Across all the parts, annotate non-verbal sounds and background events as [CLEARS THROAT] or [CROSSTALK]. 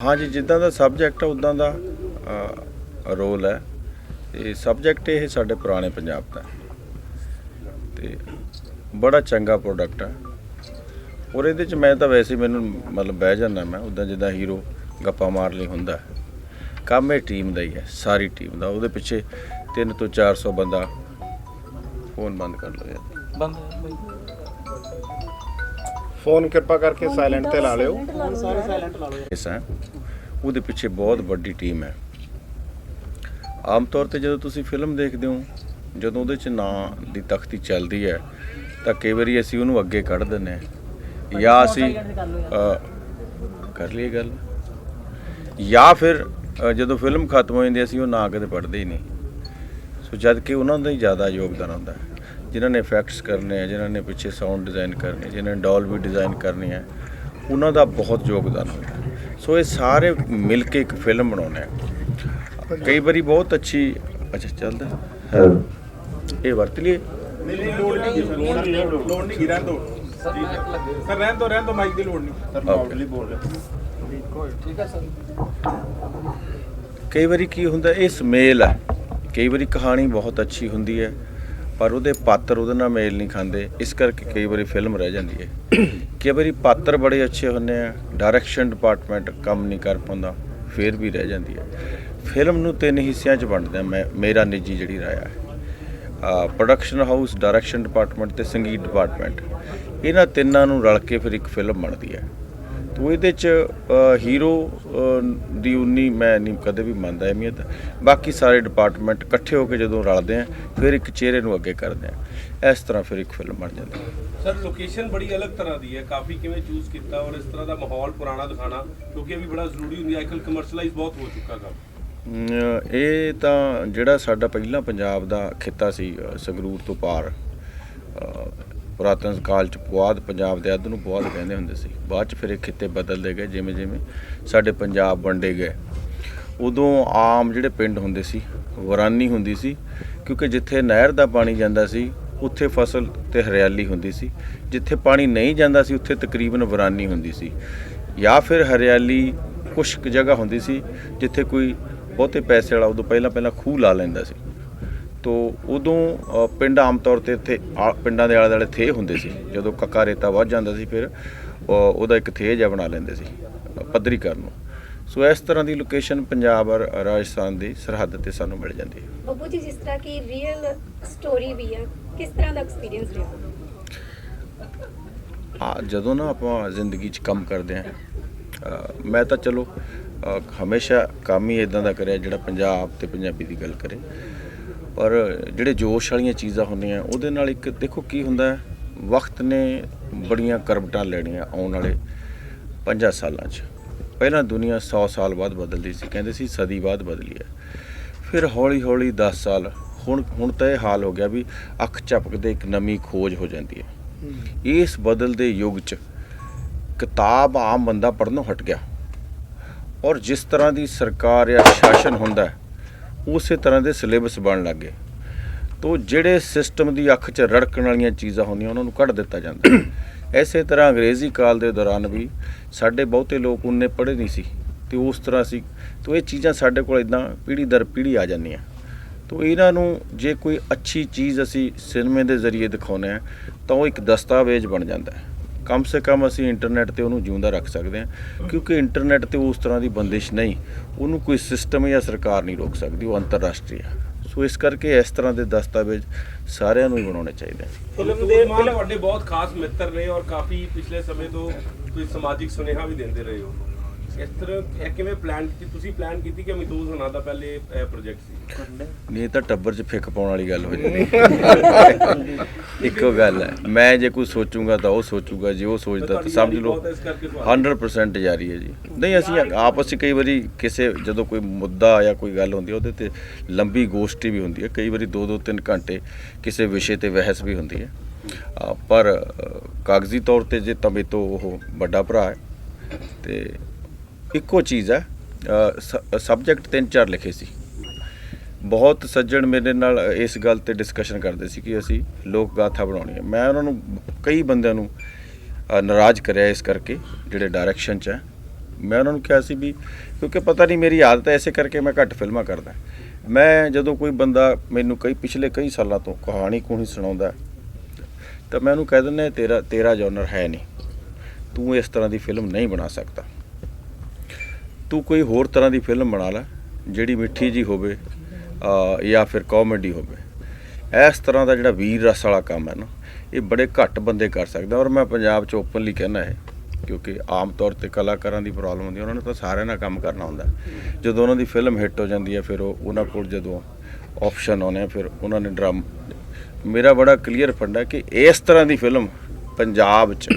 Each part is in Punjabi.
ਹਾਂਜੀ ਜਿੱਦਾਂ ਦਾ ਸਬਜੈਕਟ ਹੈ ਉਦਾਂ ਦਾ ਰੋਲ ਹੈ। ਇਹ ਸਬਜੈਕਟ ਇਹ ਸਾਡੇ ਪੁਰਾਣੇ ਪੰਜਾਬ ਦਾ ਹੈ। ਤੇ ਬੜਾ ਚੰਗਾ ਪ੍ਰੋਡਕਟ ਹੈ ਔਰ ਇਹਦੇ ਚ ਮੈਂ ਤਾਂ ਵੈਸੇ ਮੈਨੂੰ ਮਤਲਬ ਬਹਿ ਜਾਂਦਾ ਮੈਂ, ਉਦਾਂ ਜਿੱਦਾਂ ਹੀਰੋ ਗੱਪਾਂ ਮਾਰ ਲਈ ਹੁੰਦਾ ਕੰਮ ਇਹ ਟੀਮ ਦਾ ਹੀ ਹੈ, ਸਾਰੀ ਟੀਮ ਦਾ। ਉਹਦੇ ਪਿੱਛੇ 3 ਤੋਂ 400 ਬੰਦਾ ਫੋਨ ਬੰਦ ਕਰ ਲਓ ਯਾਰ। ਬੰਦ ਫੋਨ ਕਿਰਪਾ ਕਰਕੇ ਸਾਇਲੈਂਟ ਤੇ ਲਾ ਲਿਓ। ਸਾਰੇ ਸਾਇਲੈਂਟ ਲਾ ਲਓ ਇਸ ਹੈ ਉਹਦੇ ਪਿੱਛੇ ਬਹੁਤ ਵੱਡੀ ਟੀਮ ਹੈ। ਆਮ ਤੌਰ ਤੇ ਜਦੋਂ ਤੁਸੀਂ ਫਿਲਮ ਦੇਖਦੇ ਹੋ ਜਦੋਂ ਉਹਦੇ ਚ ਨਾਂ ਦੀ ਤਖਤੀ ਚੱਲਦੀ ਹੈ ਤਾਂ ਕਈ ਵਾਰੀ ਅਸੀਂ ਉਹਨੂੰ ਅੱਗੇ ਕੱਢ ਦਿੰਦੇ ਹਾਂ। ਜਾਂ ਅਸੀਂ ਕਰ ਲਈਏ ਗੱਲ। ਜਾਂ ਫਿਰ ਜਦੋਂ ਫਿਲਮ ਖਤਮ ਹੋ ਜਾਂਦੀ ਅਸੀਂ ਉਹ ਨਾਂ ਕਦੇ ਪੜ੍ਹਦੇ ਹੀ ਨਹੀਂ। ਸੋ ਜਦ ਕਿ ਉਹਨਾਂ ਦਾ ਹੀ ਜ਼ਿਆਦਾ ਯੋਗਦਾਨ ਹੁੰਦਾ ਹੈ। ਜਿਨ੍ਹਾਂ ਨੇ ਇਫੈਕਟਸ ਕਰਨੇ ਆ ਜਿਨ੍ਹਾਂ ਨੇ ਪਿੱਛੇ ਸਾਊਂਡ ਡਿਜ਼ਾਈਨ ਕਰਨੇ ਜਿਨ੍ਹਾਂ ਨੇ ਡੋਲਬੀ ਡਿਜ਼ਾਈਨ ਕਰਨੀ ਹੈ ਉਹਨਾਂ ਦਾ ਬਹੁਤ ਯੋਗਦਾਨ ਹੁੰਦਾ ਹੈ। ਸੋ ਇਹ ਸਾਰੇ ਮਿਲ ਕੇ ਇੱਕ ਫਿਲਮ ਬਣਾਉਂਦੇ ਆ ਕਈ ਵਾਰੀ ਬਹੁਤ ਅੱਛੀ ਅੱਛਾ ਚੱਲਦਾ ਹੈ। ਇਹ ਵਰਤ ਲਈਏ ਨਹੀਂ ਨਹੀਂ ਲੋੜ ਨਹੀਂ ਲੋੜ ਨਹੀਂ ਲੋੜ ਨਹੀਂ ਰਹਿਣ ਦੋ ਸਰ ਮੈਂ ਲੱਗੇ ਸਰ ਰਹਿਣ ਦੋ ਰਹਿਣ ਦੋ ਮਾਈਕ ਦੀ ਲੋੜ ਨਹੀਂ ਸਰ Okay. ਬੋਲ ਰਹੇ ਠੀਕ ਹੈ ਸਰ ਕਈ ਵਾਰੀ ਕੀ ਹੁੰਦਾ ਇਹ ਸਮੇਲ ਹੈ ਕਈ ਵਾਰੀ ਕਹਾਣੀ ਬਹੁਤ ਅੱਛੀ ਹੁੰਦੀ ਹੈ ਪਰ ਉਹਦੇ ਪਾਤਰ ਉਹਦੇ ਨਾਲ ਮੇਲ ਨਹੀਂ ਖਾਂਦੇ। ਇਸ ਕਰਕੇ ਕਈ ਵਾਰੀ ਫਿਲਮ ਰਹਿ ਜਾਂਦੀ ਹੈ। ਕਈ ਵਾਰੀ ਪਾਤਰ ਬੜੇ ਅੱਛੇ ਹੁੰਦੇ ਆ ਡਾਇਰੈਕਸ਼ਨ ਡਿਪਾਰਟਮੈਂਟ ਕੰਮ ਨਹੀਂ ਕਰ ਪਾਉਂਦਾ, ਫਿਰ ਵੀ ਰਹਿ ਜਾਂਦੀ ਹੈ। ਫਿਲਮ ਨੂੰ ਤਿੰਨ ਹਿੱਸਿਆਂ 'ਚ ਵੰਡਦੇ ਆ ਮੈਂ, ਮੇਰਾ ਨਿੱਜੀ ਜਿਹੜੀ ਰਾਏ ਹੈ ਪ੍ਰੋਡਕਸ਼ਨ ਹਾਊਸ ਡਾਇਰੈਕਸ਼ਨ ਡਿਪਾਰਟਮੈਂਟ ਤੇ ਸੰਗੀਤ ਡਿਪਾਰਟਮੈਂਟ ਇਹਨਾਂ ਤਿੰਨਾਂ ਨੂੰ ਰਲ ਕੇ ਫਿਰ ਇੱਕ ਫਿਲਮ ਬਣਦੀ ਹੈ। ਤੋ ਇਹਦੇ ਚ ਹੀਰੋ ਦੀ ਉਨੀ ਮੈਂ ਨਹੀਂ ਕਦੇ ਵੀ ਮੰਨਦਾ ਅਹਿਮੀਅਤ। ਬਾਕੀ ਸਾਰੇ ਡਿਪਾਰਟਮੈਂਟ ਇਕੱਠੇ ਹੋ ਕੇ ਜਦੋਂ ਰਲਦੇ ਆ ਫਿਰ ਇੱਕ ਚਿਹਰੇ ਨੂੰ ਅੱਗੇ ਕਰਦੇ ਆ। ਇਸ ਤਰ੍ਹਾਂ ਫਿਰ ਇੱਕ ਫਿਲਮ ਬਣ ਜਾਂਦੀ। ਹੈ ਸਰ ਲੋਕੇਸ਼ਨ ਬੜੀ ਅਲੱਗ ਤਰ੍ਹਾਂ ਦੀ ਹੈ। ਕਾਫੀ ਕਿਵੇਂ ਚੂਜ਼ ਕੀਤਾ ਔਰ ਇਸ ਤਰ੍ਹਾਂ ਦਾ ਮਾਹੌਲ ਪੁਰਾਣਾ ਦਿਖਾਣਾ ਕਿਉਂਕਿ ਇਹ ਵੀ ਬੜਾ ਜ਼ਰੂਰੀ ਹੁੰਦੀ ਹੈ। ਅੱਜਕੱਲ ਕਮਰਸ਼ੀਅਲਾਈਜ਼ ਬਹੁਤ ਹੋ ਚੁੱਕਾ ਕੰਮ। ਇਹ ਤਾਂ ਜਿਹੜਾ ਸਾਡਾ ਪਹਿਲਾਂ ਪੰਜਾਬ ਦਾ ਖਿੱਤਾ ਸੀ ਸੰਗਰੂਰ ਤੋਂ ਪਾਰ ਪੁਰਾਤਨ ਕਾਲ ਚ ਪੁਆਧ ਪੰਜਾਬ ਦੇ ਅੱਧ ਨੂੰ ਪੁਆਧ ਕਹਿੰਦੇ ਹੁੰਦੇ ਸੀ। ਬਾਅਦ ਚ ਫਿਰ ਇਹ ਖਿੱਤੇ ਬਦਲਦੇ ਗਏ, ਜਿਵੇਂ ਜਿਵੇਂ ਸਾਡੇ ਪੰਜਾਬ ਵੰਡੇ ਗਏ। ਉਦੋਂ ਆਮ ਜਿਹੜੇ ਪਿੰਡ ਹੁੰਦੇ ਸੀ, ਵਰਾਨੀ ਹੁੰਦੀ ਸੀ, ਕਿਉਂਕਿ ਜਿੱਥੇ ਨਹਿਰ ਦਾ ਪਾਣੀ ਜਾਂਦਾ ਸੀ, ਉੱਥੇ ਫਸਲ ਤੇ ਹਰਿਆਲੀ ਹੁੰਦੀ ਸੀ। ਜਿੱਥੇ ਪਾਣੀ ਨਹੀਂ ਜਾਂਦਾ ਸੀ, ਉੱਥੇ ਤਕਰੀਬਨ ਵਰਾਨੀ ਹੁੰਦੀ ਸੀ। ਜਾਂ ਫਿਰ ਹਰਿਆਲੀ ਕੁਛ ਕੁ ਜਗ੍ਹਾ ਹੁੰਦੀ ਸੀ, ਜਿੱਥੇ ਕੋਈ ਬਹੁਤੇ ਪੈਸੇ ਵਾਲਾ ਉਦੋਂ ਪਹਿਲਾਂ ਪਹਿਲਾਂ ਖੂਹ ਲਾ ਲੈਂਦਾ ਸੀ। ਤੋ ਉਦੋਂ ਪਿੰਡ ਆਮ ਤੌਰ ਤੇ ਇੱਥੇ ਆ- ਪਿੰਡਾਂ ਦੇ ਆਲੇ ਦੁਆਲੇ ਥੇ ਹੁੰਦੇ ਸੀ। ਜਦੋਂ ਕੱਕਾ ਰੇਤਾ ਵੱਧ ਜਾਂਦਾ ਸੀ ਫਿਰ ਉਹਦਾ ਇੱਕ ਥੇ ਜਿਹਾ ਬਣਾ ਲੈਂਦੇ ਸੀ ਪੱਧਰੀ ਕਰਨ ਨੂੰ। ਸੋ ਇਸ ਤਰ੍ਹਾਂ ਦੀ ਲੋਕੇਸ਼ਨ ਪੰਜਾਬ ਔਰ ਰਾਜਸਥਾਨ ਦੀ ਸਰਹੱਦ ਤੇ ਸਾਨੂੰ ਮਿਲ ਜਾਂਦੀ ਹੈ। ਬੱਬੂ ਜੀ ਜਿਸ ਤਰ੍ਹਾਂ ਕਿ ਰੀਅਲ ਸਟੋਰੀ ਵੀ ਹੈ ਕਿਸ ਤਰ੍ਹਾਂ ਦਾ ਐਕਸਪੀਰੀਅੰਸ ਰਿਹਾ? ਆ ਜਦੋਂ ਨਾ ਆਪਾਂ ਜ਼ਿੰਦਗੀ 'ਚ ਕੰਮ ਕਰਦੇ ਆ ਮੈਂ ਤਾਂ ਚਲੋ ਹਮੇਸ਼ਾ ਕੰਮ ਹੀ ਇਦਾਂ ਦਾ ਕਰਿਆ ਜਿਹੜਾ ਪੰਜਾਬ ਤੇ ਪੰਜਾਬੀ ਦੀ ਗੱਲ ਕਰੇ। ਪਰ ਜਿਹੜੇ ਜੋਸ਼ ਵਾਲੀਆਂ ਚੀਜ਼ਾਂ ਹੁੰਦੀਆਂ ਉਹਦੇ ਨਾਲ ਇੱਕ ਦੇਖੋ ਕੀ ਹੁੰਦਾ ਵਕਤ ਨੇ ਬੜੀਆਂ ਕਰਵਟਾਂ ਲੈਣੀਆਂ ਆਉਣ ਵਾਲੇ 50 ਸਾਲਾਂ 'ਚ। ਪਹਿਲਾਂ ਦੁਨੀਆ 100 ਸਾਲ ਬਾਅਦ ਬਦਲਦੀ ਸੀ ਕਹਿੰਦੇ ਸੀ ਸਦੀ ਬਾਅਦ ਬਦਲੀ ਹੈ। ਫਿਰ ਹੌਲੀ ਹੌਲੀ 10 ਸਾਲ ਹੁਣ ਹੁਣ ਤਾਂ ਇਹ ਹਾਲ ਹੋ ਗਿਆ ਵੀ ਅੱਖ ਝਪਕਦੇ ਇੱਕ ਨਵੀਂ ਖੋਜ ਹੋ ਜਾਂਦੀ ਹੈ। ਇਸ ਬਦਲਦੇ ਯੁੱਗ 'ਚ ਕਿਤਾਬ ਆਮ ਬੰਦਾ ਪੜ੍ਹਨੋਂ ਹਟ ਗਿਆ। ਔਰ ਜਿਸ ਤਰ੍ਹਾਂ ਦੀ ਸਰਕਾਰ ਜਾਂ ਸ਼ਾਸਨ ਹੁੰਦਾ ਹੈ, ਉਸੇ ਤਰ੍ਹਾਂ ਦੇ ਸਿਲੇਬਸ ਬਣਨ ਲੱਗੇ ਤੋ ਜਿਹੜੇ ਸਿਸਟਮ ਦੀ ਅੱਖ 'ਚ ਰੜਕਣ ਵਾਲੀਆਂ ਚੀਜ਼ਾਂ ਹੁੰਦੀਆਂ ਉਹਨਾਂ ਨੂੰ ਕੱਢ ਦਿੱਤਾ ਜਾਂਦਾ। [CLEARS THROAT] ਹੈ। ਐਸੇ ਤਰ੍ਹਾਂ ਅੰਗਰੇਜ਼ੀ ਕਾਲ ਦੇ ਦੌਰਾਨ ਵੀ ਸਾਡੇ ਬਹੁਤੇ ਲੋਕ ਉਹਨੇ ਪੜ੍ਹੇ ਨਹੀਂ ਸੀ ਤੇ ਉਸ ਤਰ੍ਹਾਂ ਸੀ। ਤੋ ਇਹ ਚੀਜ਼ਾਂ ਸਾਡੇ ਕੋਲ ਇਦਾਂ ਪੀੜ੍ਹੀ ਦਰ ਪੀੜ੍ਹੀ ਆ ਜਾਂਦੀਆਂ। ਤੋ ਇਹਨਾਂ ਨੂੰ ਜੇ ਕੋਈ ਅੱਛੀ ਚੀਜ਼ ਅਸੀਂ ਸਿਨੇਮੇ ਦੇ ਜ਼ਰੀਏ ਦਿਖਾਉਂਦੇ ਆ ਤਾਂ ਉਹ ਇੱਕ ਦਸਤਾਵੇਜ਼ ਬਣ ਜਾਂਦਾ ਹੈ। ਕਮ ਸੇ ਕਮ ਅਸੀਂ ਇੰਟਰਨੈਟ ਤੇ ਉਹਨੂੰ ਜਿਉਂਦਾ ਰੱਖ ਸਕਦੇ ਹਾਂ ਕਿਉਂਕਿ ਇੰਟਰਨੈਟ ਤੇ ਉਸ ਤਰ੍ਹਾਂ ਦੀ ਬੰਦਿਸ਼ ਨਹੀਂ। ਉਹਨੂੰ ਕੋਈ ਸਿਸਟਮ ਜਾਂ ਸਰਕਾਰ ਨਹੀਂ ਰੋਕ ਸਕਦੀ ਉਹ ਅੰਤਰਰਾਸ਼ਟਰੀ ਹੈ ਸੋ ਇਸ ਕਰਕੇ ਇਸ ਤਰ੍ਹਾਂ ਦੇ ਦਸਤਾਵੇਜ਼ ਸਾਰਿਆਂ ਨੂੰ ਹੀ ਬਣਾਉਣੇ ਚਾਹੀਦੇ ਹਨ ਫਿਲਮ ਦੇ ਤੁਹਾਡੇ ਬਹੁਤ ਖਾਸ ਮਿੱਤਰ ਨੇ ਔਰ ਕਾਫੀ ਪਿਛਲੇ ਸਮੇਂ ਤੋਂ ਤੁਸੀਂ ਸਮਾਜਿਕ ਸੁਨੇਹਾ ਵੀ ਦਿੰਦੇ ਰਹੇ ਹੋ। ਇਸ ਤਰ੍ਹਾਂ ਇਹ ਕਿਵੇਂ ਪਲਾਨ ਕੀਤੀ? ਤੁਸੀਂ ਪਲਾਨ ਕੀਤੀ ਕਿ ਅਮਿਤੋਜ ਹੋਣਾ ਦਾ ਪਹਿਲੇ ਪ੍ਰੋਜੈਕਟ ਸੀ? ਨਹੀਂ ਤਾਂ ਟੱਬਰ 'ਚ ਫਿੱਕ ਪਾਉਣ ਵਾਲੀ ਗੱਲ ਹੋ। ਜਾਂਦੀ ਇੱਕੋ ਗੱਲ ਹੈ। ਮੈਂ ਜੇ ਕੋਈ ਸੋਚੂਗਾ ਤਾਂ ਉਹ ਸੋਚੂਗਾ ਜੇ ਉਹ ਸੋਚਦਾ ਤਾਂ ਸਮਝ ਲਓ ਬਹੁਤ ਹੈ, ਇਸ ਕਰਕੇ ਸਵਾਲ 100% ਜਾਰੀ ਹੈ ਜੀ। ਨਹੀਂ ਅਸੀਂ ਆਪਸ ਵਿੱਚ ਕਈ ਵਾਰੀ ਕਿਸੇ ਜਦੋਂ ਕੋਈ ਮੁੱਦਾ ਜਾਂ ਕੋਈ ਗੱਲ ਹੁੰਦੀ ਹੈ ਉਹਦੇ ਤੇ ਲੰਬੀ ਗੋਸ਼ਟੀ ਵੀ ਹੁੰਦੀ ਹੈ। ਕਈ ਵਾਰੀ 2-2 3 ਘੰਟੇ ਕਿਸੇ ਵਿਸ਼ੇ ਤੇ ਬਹਿਸ ਵੀ ਹੁੰਦੀ ਹੈ। ਪਰ ਕਾਗਜ਼ੀ ਤੌਰ ਤੇ ਜੇ ਤਾਂ ਮੇਰੇ ਤੋਂ ਉਹ ਵੱਡਾ ਭਰਾ ਹੈ ਤੇ ਇੱਕੋ ਚੀਜ਼ ਹੈ ਸਬਜੈਕਟ ਤਿੰਨ ਚਾਰ ਲਿਖੇ ਸੀ। ਬਹੁਤ ਸੱਜਣ ਮੇਰੇ ਨਾਲ ਇਸ ਗੱਲ ਤੇ ਡਿਸਕਸ਼ਨ ਕਰਦੇ ਸੀ ਕਿ ਅਸੀਂ ਲੋਕ ਗਾਥਾ ਬਣਾਉਣੀ ਹੈ। ਮੈਂ ਉਹਨਾਂ ਨੂੰ ਕਈ ਬੰਦਿਆਂ ਨੂੰ ਨਾਰਾਜ਼ ਕਰਿਆ ਇਸ ਕਰਕੇ, ਜਿਹੜੇ ਡਾਇਰੈਕਸ਼ਨ 'ਚ ਹੈ। ਮੈਂ ਉਹਨਾਂ ਨੂੰ ਕਿਹਾ ਸੀ ਵੀ, ਕਿਉਂਕਿ ਪਤਾ ਨਹੀਂ ਮੇਰੀ ਆਦਤ ਹੈ ਇਸੇ ਕਰਕੇ ਮੈਂ ਘੱਟ ਫਿਲਮਾਂ ਕਰਦਾ। ਮੈਂ ਜਦੋਂ ਕੋਈ ਬੰਦਾ ਮੈਨੂੰ ਕਈ ਪਿਛਲੇ ਕਈ ਸਾਲਾਂ ਤੋਂ ਕਹਾਣੀ ਕੋਈ ਸੁਣਾਉਂਦਾ, ਤਾਂ ਮੈਂ ਉਹਨੂੰ ਕਹਿ ਦਿੰਦਾ, ਤੇਰਾ ਤੇਰਾ ਜਨਰ ਹੈ ਨਹੀਂ। ਤੂੰ ਇਸ ਤਰ੍ਹਾਂ ਦੀ ਫਿਲਮ ਨਹੀਂ ਬਣਾ ਸਕਦਾ। ਤੂੰ ਕੋਈ ਹੋਰ ਤਰ੍ਹਾਂ ਦੀ ਫਿਲਮ ਬਣਾ ਲੈ, ਜਿਹੜੀ ਮਿੱਠੀ ਜੀ ਹੋਵੇ ਜਾਂ ਫਿਰ ਕਾਮੇਡੀ ਹੋਵੇ। ਇਸ ਤਰ੍ਹਾਂ ਦਾ ਜਿਹੜਾ ਵੀਰ ਰਸ ਵਾਲਾ ਕੰਮ ਹੈ ਨਾ, ਇਹ ਬੜੇ ਘੱਟ ਬੰਦੇ ਕਰ ਸਕਦੇ ਔਰ ਮੈਂ ਪੰਜਾਬ 'ਚ ਓਪਨਲੀ ਕਹਿਣਾ ਹੈ ਕਿਉਂਕਿ ਆਮ ਤੌਰ ਤੇ ਕਲਾਕਾਰਾਂ ਦੀ ਪ੍ਰੋਬਲਮ ਹੁੰਦੀ ਹੈ, ਉਹਨਾਂ ਨੂੰ ਤਾਂ ਸਾਰਿਆਂ ਨਾਲ ਕੰਮ ਕਰਨਾ ਹੁੰਦਾ ਜਦੋਂ ਉਹਨਾਂ ਦੀ ਫਿਲਮ ਹਿੱਟ ਹੋ ਜਾਂਦੀ ਹੈ, ਫਿਰ ਉਹ ਉਹਨਾਂ ਕੋਲ ਜਦੋਂ ਆਪਸ਼ਨ ਆਉਂਦੇ ਆ, ਫਿਰ ਉਹਨਾਂ ਨੇ ਡਰਮ ਮੇਰਾ ਬੜਾ ਕਲੀਅਰ ਫੰਡਾ ਕਿ ਇਸ ਤਰ੍ਹਾਂ ਦੀ ਫਿਲਮ ਪੰਜਾਬ 'ਚ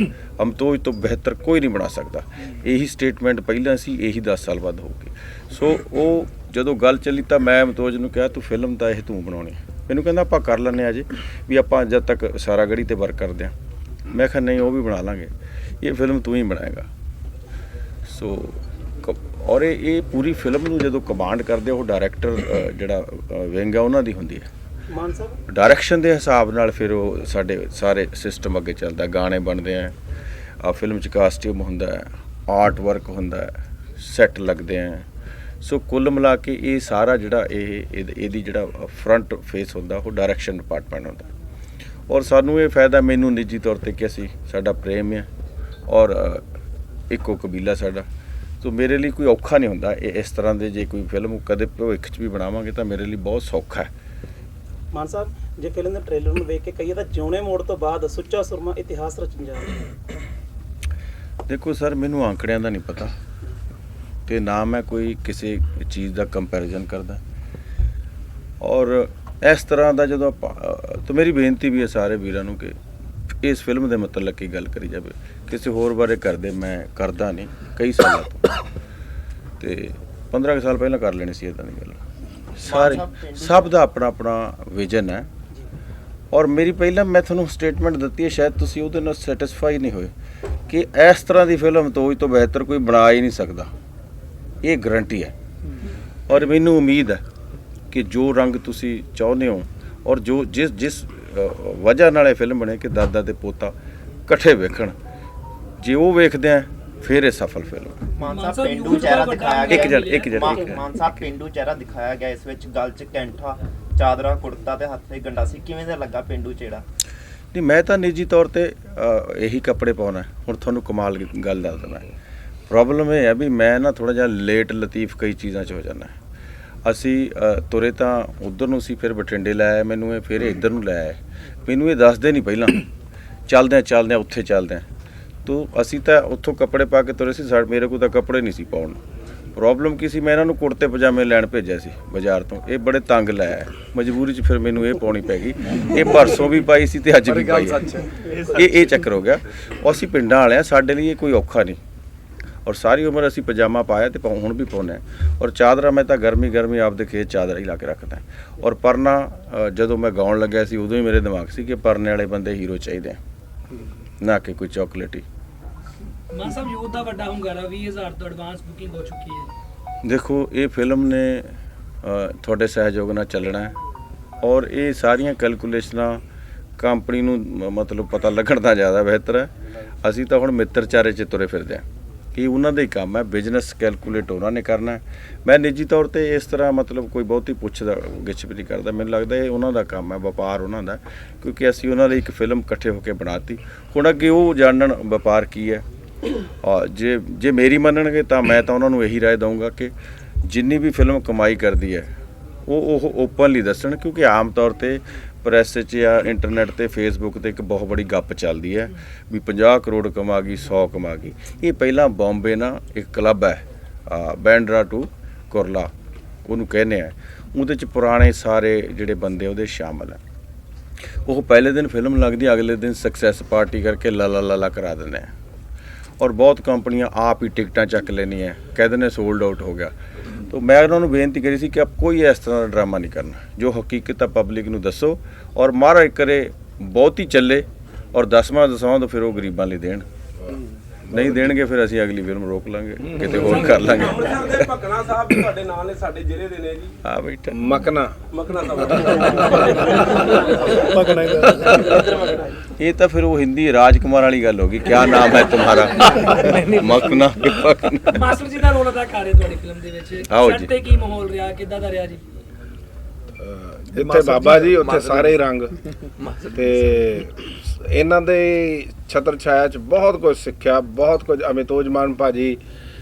ਅਮਤੋਜ ਤੋਂ ਬਿਹਤਰ ਕੋਈ ਨਹੀਂ ਬਣਾ ਸਕਦਾ। ਇਹੀ ਸਟੇਟਮੈਂਟ ਪਹਿਲਾਂ ਸੀ ਇਹੀ 10 ਸਾਲ ਬਾਅਦ ਹੋਊਗੀ। ਸੋ ਉਹ ਜਦੋਂ ਗੱਲ ਚੱਲੀ ਤਾਂ ਮੈਂ ਅਮਤੋਜ ਨੂੰ ਕਿਹਾ ਤੂੰ ਫਿਲਮ ਤਾਂ ਇਹ ਤੂੰ ਬਣਾਉਣੀ ਹੈ। ਮੈਨੂੰ ਕਹਿੰਦਾ ਆਪਾਂ ਕਰ ਲੈਂਦੇ ਹਾਂ ਜੀ ਵੀ ਆਪਾਂ ਜਦ ਤੱਕ ਸਾਰਾ ਗੜੀ ਤੇ ਵਰਕ ਕਰਦੇ ਹਾਂ। ਮੈਂ ਕਿਹਾ ਨਹੀਂ ਉਹ ਵੀ ਬਣਾ ਲਾਂਗੇ। ਇਹ ਫਿਲਮ ਤੂੰ ਹੀ ਬਣਾਏਗਾ। ਸੋ ਔਰ ਇਹ ਪੂਰੀ ਫਿਲਮ ਨੂੰ ਜਦੋਂ ਕਮਾਂਡ ਕਰਦੇ ਆ, ਉਹ ਡਾਇਰੈਕਟਰ ਜਿਹੜਾ ਵਿੰਗ ਆ ਉਹਨਾਂ ਦੀ ਹੁੰਦੀ ਹੈ। ਮਾਨ ਸਾਹਿਬ? ਡਾਇਰੈਕਸ਼ਨ ਦੇ ਹਿਸਾਬ ਨਾਲ ਫਿਰ ਉਹ ਸਾਡੇ ਸਾਰੇ ਸਿਸਟਮ ਅੱਗੇ ਚੱਲਦਾ ਗਾਣੇ ਬਣਦੇ ਆ। ਆ ਫਿਲਮ ਚ ਕਾਸਟਿਊਮ ਹੁੰਦਾ ਹੈ ਆਰਟ ਵਰਕ ਹੁੰਦਾ ਹੈ ਸੈੱਟ ਲੱਗਦੇ ਆ ਸੋ ਕੁੱਲ ਮਿਲਾ ਕੇ ਇਹ ਸਾਰਾ ਜਿਹੜਾ ਇਹ ਇਹਦ- ਇਹਦੀ ਜਿਹੜਾ ਫਰੰਟ ਫੇਸ ਹੁੰਦਾ, ਉਹ ਡਾਇਰੈਕਸ਼ਨ ਡਿਪਾਰਟਮੈਂਟ ਹੁੰਦਾ ਔਰ ਸਾਨੂੰ ਇਹ ਫਾਇਦਾ ਮੈਨੂੰ ਨਿੱਜੀ ਤੌਰ ਤੇ ਕਿ ਅਸੀਂ, ਸਾਡਾ ਪ੍ਰੇਮ ਹੈ ਔਰ ਇੱਕੋ ਕਬੀਲਾ ਸਾਡਾ। ਸੋ ਮੇਰੇ ਲਈ ਕੋਈ ਔਖਾ ਨਹੀਂ ਹੁੰਦਾ, ਇਹ ਇਸ ਤਰ੍ਹਾਂ ਦੇ ਜੇ ਕੋਈ ਫਿਲਮ ਕਦੇ ਭਵਿੱਖ 'ਚ ਵੀ ਬਣਾਵਾਂਗੇ ਤਾਂ ਮੇਰੇ ਲਈ ਬਹੁਤ ਸੌਖਾ ਹੈ। ਮਾਨ ਸਾਹਿਬ, ਜੇ ਫਿਲਮ ਦੇ ਟ੍ਰੇਲਰ ਨੂੰ ਵੇਖ ਕੇ ਕਹੀਏ ਤਾਂ ਜਿਉਣੇ ਮੋੜ ਤੋਂ ਬਾਅਦ ਸੁੱਚਾ ਸੁਰਮਾ ਇਤਿਹਾਸ ਰਚਣ ਜਾ ਰਿਹਾ ਹੈ। ਦੇਖੋ ਸਰ ਮੈਨੂੰ ਆંકੜਿਆਂ ਦਾ ਨਹੀਂ ਪਤਾ ਤੇ ਨਾ ਮੈਂ ਕੋਈ ਕਿਸੇ ਚੀਜ਼ ਦਾ ਕੰਪੈਰੀਜ਼ਨ ਕਰਦਾ। ਔਰ ਇਸ ਤਰ੍ਹਾਂ ਦਾ ਜਦੋਂ ਤਾਂ ਮੇਰੀ ਬੇਨਤੀ ਵੀ ਹੈ ਸਾਰੇ ਵੀਰਾਂ ਨੂੰ ਕਿ ਇਸ ਫਿਲਮ ਦੇ ਮਤਲਬ ਕੀ ਗੱਲ ਕਰੀ ਜਾਵੇ। ਕਿਸੇ ਹੋਰ ਬਾਰੇ ਕਰਦੇ ਮੈਂ ਕਰਦਾ ਨਹੀਂ ਕਈ ਸਾਲਾਂ ਤੋਂ। ਤੇ 15 ਕੁ ਸਾਲ ਪਹਿਲਾਂ ਕਰ ਲੈਣੀ ਸੀ ਇਦਾਂ ਦੀ ਗੱਲ। ਸਾਰੇ ਸਭ ਦਾ ਆਪਣਾ ਆਪਣਾ ਵਿਜ਼ਨ ਹੈ। ਔਰ ਮੇਰੀ ਪਹਿਲਾਂ ਮੈਂ ਤੁਹਾਨੂੰ ਸਟੇਟਮੈਂਟ ਦਿੱਤੀ ਹੈ ਸ਼ਾਇਦ ਤੁਸੀਂ ਉਹਦੇ ਨਾਲ ਸੈਟੀਸਫਾਈ ਨਹੀਂ ਹੋਏ। ਕਿ ਇਸ ਤਰ੍ਹਾਂ ਦੀ ਫਿਲਮ ਤੋਂ ਤੋਂ ਬਿਹਤਰ ਕੋਈ ਬਣਾ ਹੀ ਨਹੀਂ ਸਕਦਾ। ਇਹ ਗਰੰਟੀ ਹੈ। ਔਰ ਮੈਨੂੰ ਉਮੀਦ ਹੈ ਕਿ ਜੋ ਰੰਗ ਤੁਸੀਂ ਚਾਹੁੰਦੇ ਹੋ ਔਰ ਜੋ ਜਿਸ ਜਿਸ ਵਜ੍ਹਾ ਨਾਲ ਇਹ ਫਿਲਮ ਬਣੇ ਕਿ ਦਾਦਾ ਤੇ ਪੋਤਾ ਇਕੱਠੇ ਵੇਖਣ ਜੇ ਉਹ ਵੇਖਦੇ ਆ ਫਿਰ ਇਹ ਸਫਲ ਫਿਲਮ ਹੈ। ਮਾਨ ਮਾਨ ਸਾਹਿਬ ਸਾਹਿਬ ਪਿੰਡੂ ਚਿਹਰਾ ਦਿਖਾਇਆ ਗਿਆ। ਇੱਕ ਜਣ ਇੱਕ ਜਣ ਮਾਨ- ਇੱਕ ਜਣ। ਮਾਨ ਸਾਹਿਬ ਪਿੰਡੂ ਚਿਹਰਾ ਦਿਖਾਇਆ ਗਿਆ ਇਸ ਵਿੱਚ ਗਲ 'ਚ ਕੈਂਠਾ ਚਾਦਰਾ ਕੁੜਤਾ ਤੇ ਹੱਥੇ ਗੰਡਾ ਸੀ। ਕਿਵੇਂ ਦਾ ਲੱਗਾ ਪਿੰਡੂ ਚਿਹਰਾ? ਨਹੀਂ ਮੈਂ ਤਾਂ ਨਿੱਜੀ ਤੌਰ ਤੇ ਅ, ਇਹੀ ਕੱਪੜੇ ਪਾਉਣਾ। ਹੁਣ ਤੁਹਾਨੂੰ ਕਮਾਲ ਦੀ ਗੱਲ ਦੱਸ ਦਿੰਦਾ। ਪ੍ਰੋਬਲਮ ਇਹ ਹੈ ਵੀ ਮੈਂ ਨਾ ਥੋੜਾ ਜਿਹਾ ਲੇਟ ਲਤੀਫ ਕਈ ਚੀਜ਼ਾਂ 'ਚ ਹੋ ਜਾਂਦਾ। ਅਸੀਂ ਅ, ਤੁਰੇ ਤਾਂ ਉਧਰ ਨੂੰ ਸੀ ਫਿਰ ਬਠਿੰਡੇ ਲੈ ਆਏ ਮੈਨੂੰ ਇਹ ਫਿਰ ਇੱਧਰ ਨੂੰ ਲੈ ਆਏ। ਮੈਨੂੰ ਇਹ ਦੱਸਦੇ ਨਹੀਂ ਪਹਿਲਾਂ। ਚੱਲਦਿਆਂ ਚੱਲਦਿਆਂ ਉੱਥੇ ਚੱਲਦਿਆਂ। ਆ ਤੋ ਅਸੀਂ ਤਾਂ ਉੱਥੋਂ ਕੱਪੜੇ ਪਾ ਕੇ ਤੁਰੇ ਸੀ ਸਾਡੇ ਮੇਰੇ ਕੋਲ ਤਾਂ ਕੱਪੜੇ ਨਹੀਂ ਸੀ ਪਾਉਣ। ਨੂੰ ਪ੍ਰੋਬਲਮ ਕੀ ਸੀ? ਮੈਂ ਇਹਨਾਂ ਨੂੰ ਕੁੜਤੇ ਪਜਾਮੇ ਲੈਣ ਭੇਜਿਆ ਸੀ ਬਾਜ਼ਾਰ ਤੋਂ। ਇਹ ਬੜੇ ਤੰਗ ਲੈ ਮਜਬੂਰੀ 'ਚ ਫਿਰ ਮੈਨੂੰ ਇਹ ਪਾਉਣੀ ਪੈ ਗਈ। ਇਹ ਪਰਸੋਂ ਵੀ ਪਾਈ ਸੀ ਤੇ ਅੱਜ ਵੀ ਪਾਈ ਹੈ। ਇਹ ਇਹ ਚੱਕਰ ਹੋ ਗਿਆ। ਅਸੀਂ ਪਿੰਡਾਂ ਵਾਲੇ ਆ ਸਾਡੇ ਲਈ ਇਹ ਕੋਈ ਔਖਾ ਨਹੀਂ। ਔਰ ਸਾਰੀ ਉਮਰ ਅਸੀਂ ਪਜਾਮਾ ਪਾਇਆ ਤੇ ਹੁਣ ਵੀ ਪਾਉਂਦੇ ਹਾਂ। ਔਰ ਚਾਦਰਾ ਮੈਂ ਤਾਂ ਗਰਮੀ ਗਰਮੀ ਆਪਦੇ ਖੇਤ ਚਾਦਰਾ ਹੀ ਲਾ ਕੇ ਰੱਖਦਾ ਔਰ ਪਰਨਾ ਜਦੋਂ ਮੈਂ ਗਾਉਣ ਲੱਗਿਆ ਸੀ ਉਦੋਂ ਹੀ ਮੇਰੇ ਦਿਮਾਗ ਸੀ ਕਿ ਪਰਨੇ ਵਾਲੇ ਬੰਦੇ ਹੀਰੋ ਚਾਹੀਦੇ ਨਾ ਕਿ ਕੋਈ ਚਾਕਲੇਟੀ ਮਾਨ ਸਾਹਿਬ ਯੂਥ ਦਾ ਵੱਡਾ ਹੁੰਗਾਰਾ 20000 ਤੋਂ ਐਡਵਾਂਸ ਬੁਕਿੰਗ ਹੋ ਚੁੱਕੀ ਹੈ। ਦੇਖੋ, ਇਹ ਫਿਲਮ ਨੇ ਤੁਹਾਡੇ ਸਹਿਯੋਗ ਨਾਲ ਚੱਲਣਾ ਹੈ ਔਰ ਇਹ ਸਾਰੀਆਂ ਕੈਲਕੂਲੇਸ਼ਨਾਂ ਕੰਪਨੀ ਨੂੰ ਮਤਲਬ ਪਤਾ ਲੱਗਣ ਦਾ ਜ਼ਿਆਦਾ ਬਿਹਤਰ ਹੈ। ਅਸੀਂ ਤਾਂ ਹੁਣ ਮਿੱਤਰਚਾਰੇ 'ਚ ਤੁਰੇ ਫਿਰਦੇ ਹਾਂ ਇਹ ਉਹਨਾਂ ਦਾ ਹੀ ਕੰਮ ਹੈ ਬਿਜ਼ਨਸ ਕੈਲਕੂਲੇਟ ਉਹਨਾਂ ਨੇ ਕਰਨਾ ਮੈਂ ਨਿੱਜੀ ਤੌਰ ਤੇ ਇਸ ਤਰ੍ਹਾਂ ਮਤਲਬ ਕੋਈ ਬਹੁਤੀ ਪੁੱਛਦਾ, ਗਿੱਛ ਵੀ ਨਹੀਂ ਕਰਦਾ। ਮੈਨੂੰ ਲੱਗਦਾ ਇਹ ਉਹਨਾਂ ਦਾ ਕੰਮ ਹੈ, ਵਪਾਰ ਉਹਨਾਂ ਦਾ, ਕਿਉਂਕਿ ਅਸੀਂ ਉਹਨਾਂ ਲਈ ਇੱਕ ਫਿਲਮ ਇਕੱਠੇ ਹੋ ਕੇ ਬਣਾਤੀ। ਹੁਣ ਅੱਗੇ ਉਹ ਜਾਣਨ ਵਪਾਰ ਕੀ ਹੈ? ਔਰ ਜੇ ਜੇ ਮੇਰੀ ਮੰਨਣਗੇ ਤਾਂ ਮੈਂ ਤਾਂ ਉਹਨਾਂ ਨੂੰ ਇਹੀ ਰਾਏ ਦਊਂਗਾ ਕਿ ਜਿੰਨੀ ਵੀ ਫਿਲਮ ਕਮਾਈ ਕਰਦੀ ਹੈ, ਉਹ ਉਹ ਓਪਨਲੀ ਦੱਸਣ ਕਿਉਂਕਿ ਆਮ ਤੌਰ ਤੇ ਪ੍ਰੈਸ 'ਚ ਜਾਂ ਇੰਟਰਨੈਟ ਤੇ ਫੇਸਬੁੱਕ ਤੇ ਇੱਕ ਬਹੁਤ ਬੜੀ ਗੱਪ ਚੱਲਦੀ ਹੈ ਵੀ 50 ਕਰੋੜ ਕਮਾ ਗਈ 100 ਕਮਾ ਗਈ। ਇਹ ਪਹਿਲਾਂ ਬੰਬੇ ਨਾ ਇੱਕ ਕਲੱਬ ਹੈ ਬੈਂਡਰਾ ਟੂ ਕੁਰਲਾ, ਉਹਨੂੰ ਕਹਿੰਦੇ ਆ। ਉਹਦੇ 'ਚ ਪੁਰਾਣੇ ਸਾਰੇ ਜਿਹੜੇ ਬੰਦੇ ਉਹਦੇ ਸ਼ਾਮਲ ਹੈ। ਉਹ ਪਹਿਲੇ ਦਿਨ ਫਿਲਮ ਲੱਗਦੀ, ਅਗਲੇ ਦਿਨ ਸਕਸੈਸ ਪਾਰਟੀ ਕਰਕੇ ਲਾ ਲਾ ਲਾ ਲਾ ਕਰਾ ਦਿੰਦੇ ਆ। ਔਰ ਬਹੁਤ ਕੰਪਨੀਆਂ ਆਪ ਹੀ ਟਿਕਟਾਂ ਚੱਕ ਲੈਣੀਆਂ ਕਹਿੰਦੇ ਨੇ ਸੋਲਡ ਆਊਟ ਹੋ ਗਿਆ। ਤਾਂ ਮੈਂ ਉਹਨਾਂ ਨੂੰ ਬੇਨਤੀ ਕਰੀ ਸੀ ਕਿ ਆਪ ਕੋਈ ਇਸ ਤਰ੍ਹਾਂ ਦਾ ਡਰਾਮਾ ਨਹੀਂ ਕਰਨਾ, ਜੋ ਹਕੀਕਤ ਆ ਪਬਲਿਕ ਨੂੰ ਦੱਸੋ ਔਰ ਮਹਾਰਾਜ ਕਰੇ, ਬਹੁਤੀ ਚੱਲੇ ਔਰ ਦਸਵਾਂ ਦਸਾਵਾਂ ਤੋਂ ਫਿਰ ਉਹ ਗਰੀਬਾਂ ਲਈ ਦੇਣ। ਨਹੀਂ ਦੇਣਗੇ ਫਿਰ ਅਸੀਂ ਅਗਲੀ ਫਿਲਮ ਰੋਕ ਲਾਂਗੇ ਕਿਤੇ ਹੋਰ ਕਰ ਲਾਂਗੇ। ਅੰਮ੍ਰਿਤਸਰ ਦੇ ਭਕਨਾ ਸਾਹਿਬ ਵੀ ਤੁਹਾਡੇ ਨਾਲ ਨੇ ਸਾਡੇ ਜ਼ਿਲ੍ਹੇ ਦੇ ਨੇ ਜੀ। ਆ ਬੈਠਾ ਮਕਨਾ। ਮਕਨਾ ਸਾਹਿਬ। ਇਹ ਤਾਂ ਫਿਰ ਉਹ ਹਿੰਦੀ ਰਾਜਕੁਮਾਰ ਵਾਲੀ ਗੱਲ ਹੋ ਗਈ ਕੀ ਨਾਮ ਹੈ ਤੁਹਾਡਾ? ਮਕਨਾ ਕਿ ਪਕਨਾ ਮਾਸਟਰ ਜੀ ਦਾ ਰੋਲ ਅਦਾ ਕਰ ਰਹੇ ਤੁਹਾਡੀ ਫਿਲਮ ਦੇ ਵਿੱਚ। ਆਓ ਸੈੱਟ ਜੀ। ਤੇ ਕੀ ਮਾਹੌਲ ਰਿਹਾ ਕਿੱਦਾਂ ਦਾ ਰਿਹਾ ਜੀ? ਜਿੱਥੇ ਬਾਬਾ ਜੀ ਉੱਥੇ ਸਾਰੇ ਹੀ ਰੰਗ। ਤੇ ਇਹਨਾਂ ਦੇ ਛਤਰ ਛਾਇਆ ਚ ਬਹੁਤ ਕੁਝ ਸਿੱਖਿਆ ਬਹੁਤ ਕੁਝ ਅਮਿਤੋਜ ਮਾਨ ਭਾਜੀ।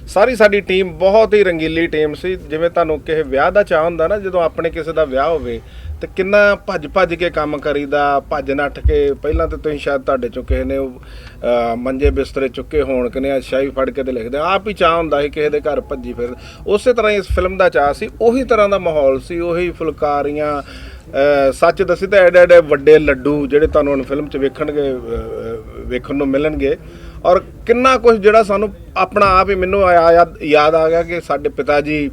ਸਾਰੀ ਸਾਡੀ ਟੀਮ ਬਹੁਤ ਹੀ ਰੰਗੀਲੀ ਟੀਮ ਸੀ। ਜਿਵੇਂ ਤੁਹਾਨੂੰ ਕਿਸੇ ਵਿਆਹ ਦਾ ਚਾਹ ਹੁੰਦਾ ਨਾ ਜਦੋਂ ਆਪਣੇ ਕਿਸੇ ਦਾ ਵਿਆਹ ਹੋਵੇ ਤੇ ਕਿੰਨਾ ਭੱਜ ਭੱਜ ਕੇ ਕੰਮ ਕਰੀਦਾ ਭੱਜ ਨੱਠ ਕੇ? ਪਹਿਲਾਂ ਤੇ ਤੁਸੀਂ ਸ਼ਾਇਦ ਤੁਹਾਡੇ ਚੁੱਕੇ ਨੇ ਉਹ, ਮੰਜੇ ਬਿਸਤਰੇ ਚੁੱਕੇ ਹੋਣ ਕਿ ਨੇ ਸ਼ਾਹੀ ਫੜ ਕੇ ਤੇ ਲਿਖਦੇ ਆਪ ਹੀ ਚਾਹ ਹੁੰਦਾ ਸੀ ਕਿਸੇ ਦੇ ਘਰ ਭੱਜੀ ਫਿਰ। ਉਸੇ ਤਰ੍ਹਾਂ ਹੀ ਇਸ ਫਿਲਮ ਦਾ ਚਾਹ ਸੀ ਉਹੀ ਤਰ੍ਹਾਂ ਦਾ ਮਾਹੌਲ ਸੀ ਉਹੀ ਫੁਲਕਾਰੀਆਂ ਸੱਚ ਦੱਸੀ ਤਾਂ ਐਡੇ ਐਡੇ ਵੱਡੇ ਲੱਡੂ ਜਿਹੜੇ ਤੁਹਾਨੂੰ ਹੁਣ ਫਿਲਮ 'ਚ ਵੇਖਣਗੇ ਵੇਖਣ ਨੂੰ ਮਿਲਣਗੇ। ਔਰ ਕਿੰਨਾ ਕੁਝ ਜਿਹੜਾ ਸਾਨੂੰ ਆਪਣਾ ਆਪ ਹੀ ਮੈਨੂੰ ਆਇਆ- ਯਾਦ ਯਾਦ ਆ ਗਿਆ ਕਿ ਸਾਡੇ ਪਿਤਾ ਜੀ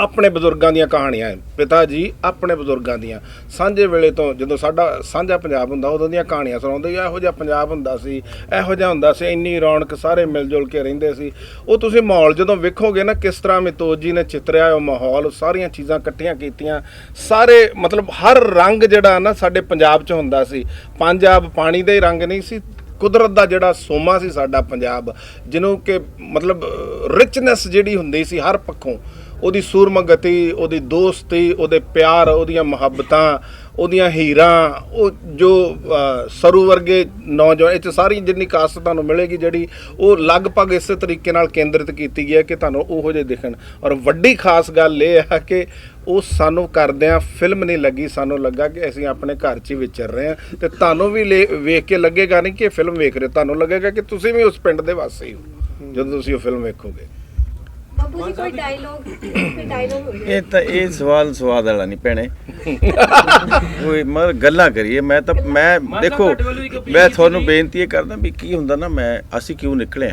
ਆਪਣੇ ਬਜ਼ੁਰਗਾਂ ਦੀਆਂ ਕਹਾਣੀਆਂ ਹੈ। ਪਿਤਾ ਜੀ, ਆਪਣੇ ਬਜ਼ੁਰਗਾਂ ਦੀਆਂ। ਸਾਂਝੇ ਵੇਲੇ ਤੋਂ ਜਦੋਂ ਸਾਡਾ ਸਾਂਝਾ ਪੰਜਾਬ ਹੁੰਦਾ, ਉਦੋਂ ਦੀਆਂ ਕਹਾਣੀਆਂ ਸੁਣਾਉਂਦੇ ਇਹੋ ਜਿਹਾ ਪੰਜਾਬ ਹੁੰਦਾ ਸੀ, ਇਹੋ ਜਿਹਾ ਹੁੰਦਾ ਸੀ, ਇੰਨੀ ਰੌਣਕ, ਸਾਰੇ ਮਿਲ ਜੁਲ ਕੇ ਰਹਿੰਦੇ ਸੀ। ਉਹ ਤੁਸੀਂ ਮਾਹੌਲ ਜਦੋਂ ਵੇਖੋਗੇ ਨਾ, ਕਿਸ ਤਰ੍ਹਾਂ ਮਿਤੋਜ ਜੀ ਨੇ ਚਿਤਰਿਆ ਉਹ ਮਾਹੌਲ, ਸਾਰੀਆਂ ਚੀਜ਼ਾਂ ਇਕੱਠੀਆਂ ਕੀਤੀਆਂ। ਸਾਰੇ, ਮਤਲਬ ਹਰ ਰੰਗ ਜਿਹੜਾ ਨਾ ਸਾਡੇ ਪੰਜਾਬ 'ਚ ਹੁੰਦਾ ਸੀ। ਪੰਜਾਬ ਪਾਣੀ ਦੇ ਹੀ ਰੰਗ ਨਹੀਂ ਸੀ, ਕੁਦਰਤ ਦਾ ਜਿਹੜਾ ਸੋਮਾ ਸੀ ਸਾਡਾ ਪੰਜਾਬ। ਜਿਹਨੂੰ ਕਿ ਮਤਲਬ ਰਿਚਨੈਸ ਜਿਹੜੀ ਹੁੰਦੀ ਸੀ ਹਰ ਪੱਖੋਂ। ਉਹਦੀ ਸੂਰਮਗਤੀ ਉਹਦੀ ਦੋਸਤੀ ਉਹਦੇ ਪਿਆਰ ਉਹਦੀਆਂ ਮੁਹੱਬਤਾਂ ਉਹਦੀਆਂ ਹੀਰਾਂ ਉਹ ਜੋ ਸਰੂ ਵਰਗੇ ਨੌਜਵਾਨ ਇਹ 'ਚ ਸਾਰੀ ਜਿੰਨੀ ਕਾਸਤ ਤੁਹਾਨੂੰ ਮਿਲੇਗੀ ਜਿਹੜੀ ਉਹ ਲਗਭਗ ਇਸੇ ਤਰੀਕੇ ਨਾਲ ਕੇਂਦਰਿਤ ਕੀਤੀ ਗਈ ਹੈ ਕਿ ਤੁਹਾਨੂੰ ਉਹੋ ਜਿਹੇ ਦਿਖਣ। ਔਰ ਵੱਡੀ ਖਾਸ ਗੱਲ ਇਹ ਹੈ ਕਿ ਉਹ ਸਾਨੂੰ ਕਰਦਿਆਂ ਫਿਲਮ ਨਹੀਂ ਲੱਗੀ ਸਾਨੂੰ ਲੱਗਾ ਕਿ ਅਸੀਂ ਆਪਣੇ ਘਰ 'ਚ ਹੀ ਵਿਚਰ ਰਹੇ ਹਾਂ ਤੇ ਤੁਹਾਨੂੰ ਵੀ ਲੈ- ਵੇਖ ਕੇ ਲੱਗੇਗਾ ਨਹੀਂ ਕਿ ਇਹ ਫਿਲਮ ਵੇਖ ਰਹੇ ਹੋ, ਤੁਹਾਨੂੰ ਲੱਗੇਗਾ ਕਿ ਤੁਸੀਂ ਵੀ ਉਸ ਪਿੰਡ ਦੇ ਵਾਸੀ ਹੋ ਜਦੋਂ ਤੁਸੀਂ ਉਹ ਫਿਲਮ ਵੇਖੋਗੇ। ਬਾਬੂ ਜੀ ਕੋਈ ਡਾਇਲੋਗ ਕੋਈ ਡਾਇਲੋਗ ਹੋ ਗਿਆ ਇਹ ਤਾਂ ਇਹ ਸਵਾਲ ਸਵਾਦ ਵਾਲਾ ਨਹੀਂ ਭੈਣੇ। ਕੋਈ ਮਰ ਗੱਲਾਂ ਕਰੀਏ ਮੈਂ ਤਾਂ ਮੈਂ ਦੇਖੋ ਮੈਂ ਤੁਹਾਨੂੰ। ਬੇਨਤੀ ਇਹ ਕਰਦਾ ਵੀ ਕੀ ਹੁੰਦਾ ਨਾ ਮੈਂ ਅਸੀਂ ਕਿਉਂ ਨਿਕਲੇ?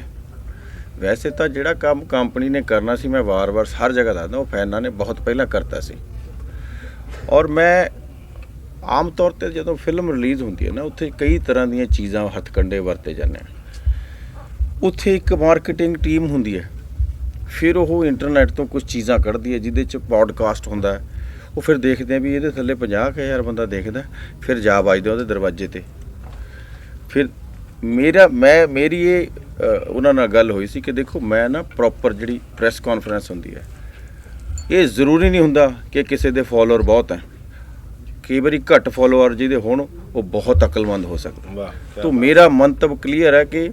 ਵੈਸੇ ਤਾਂ ਜਿਹੜਾ ਕੰਮ ਕੰਪਨੀ ਨੇ ਕਰਨਾ ਸੀ ਮੈਂ ਵਾਰ-ਵਾਰ ਹਰ ਜਗ੍ਹਾ ਦੱਸਦਾ ਉਹ ਫੈਨਾਂ ਨੇ ਬਹੁਤ ਪਹਿਲਾਂ ਕਰਤਾ ਸੀ। ਔਰ ਮੈਂ ਆਮ ਤੌਰ ਤੇ ਜਦੋਂ ਫਿਲਮ ਰਿਲੀਜ਼ ਹੁੰਦੀ ਹੈ ਨਾ ਉੱਥੇ ਕਈ ਤਰ੍ਹਾਂ ਦੀਆਂ ਚੀਜ਼ਾਂ ਹੱਥਕੰਡੇ ਵਰਤੇ ਜਾਂਦੇ ਆ। ਉੱਥੇ ਇੱਕ ਮਾਰਕੀਟਿੰਗ ਟੀਮ ਹੁੰਦੀ ਹੈ ਫਿਰ ਉਹ ਇੰਟਰਨੈਟ ਤੋਂ ਕੁਝ ਚੀਜ਼ਾਂ ਕੱਢਦੀ ਹੈ ਜਿਹਦੇ ਚ ਪੋਡਕਾਸਟ ਹੁੰਦਾ ਹੈ। ਉਹ ਫਿਰ ਦੇਖਦੇ ਆ ਵੀ ਇਹਦੇ ਥੱਲੇ 50000 ਬੰਦਾ ਦੇਖਦਾ ਫਿਰ ਜਾ ਵੱਜਦੇ ਉਹਦੇ ਦਰਵਾਜ਼ੇ ਤੇ। ਫਿਰ ਮੇਰਾ ਮੈਂ ਮੇਰੀ ਇਹ ਉਹਨਾਂ ਨਾਲ ਗੱਲ ਹੋਈ ਸੀ ਕਿ ਦੇਖੋ ਮੈਂ ਨਾ ਪ੍ਰੋਪਰ ਜਿਹੜੀ ਪ੍ਰੈਸ ਕਾਨਫਰੰਸ ਹੁੰਦੀ ਹੈ ਇਹ ਜ਼ਰੂਰੀ ਨਹੀਂ ਹੁੰਦਾ ਕਿ ਕਿਸੇ ਦੇ ਫਾਲੋਅਰ ਬਹੁਤ ਹੈ। ਕਈ ਵਾਰੀ ਘੱਟ ਫਾਲੋਅਰ ਜਿਹਦੇ ਹੋਣ ਉਹ ਬਹੁਤ ਅਕਲਮੰਦ ਹੋ ਸਕਦਾ। ਵਾਹ ਤੋ ਮੇਰਾ ਮੰਤਵ ਕਲੀਅਰ ਹੈ ਕਿ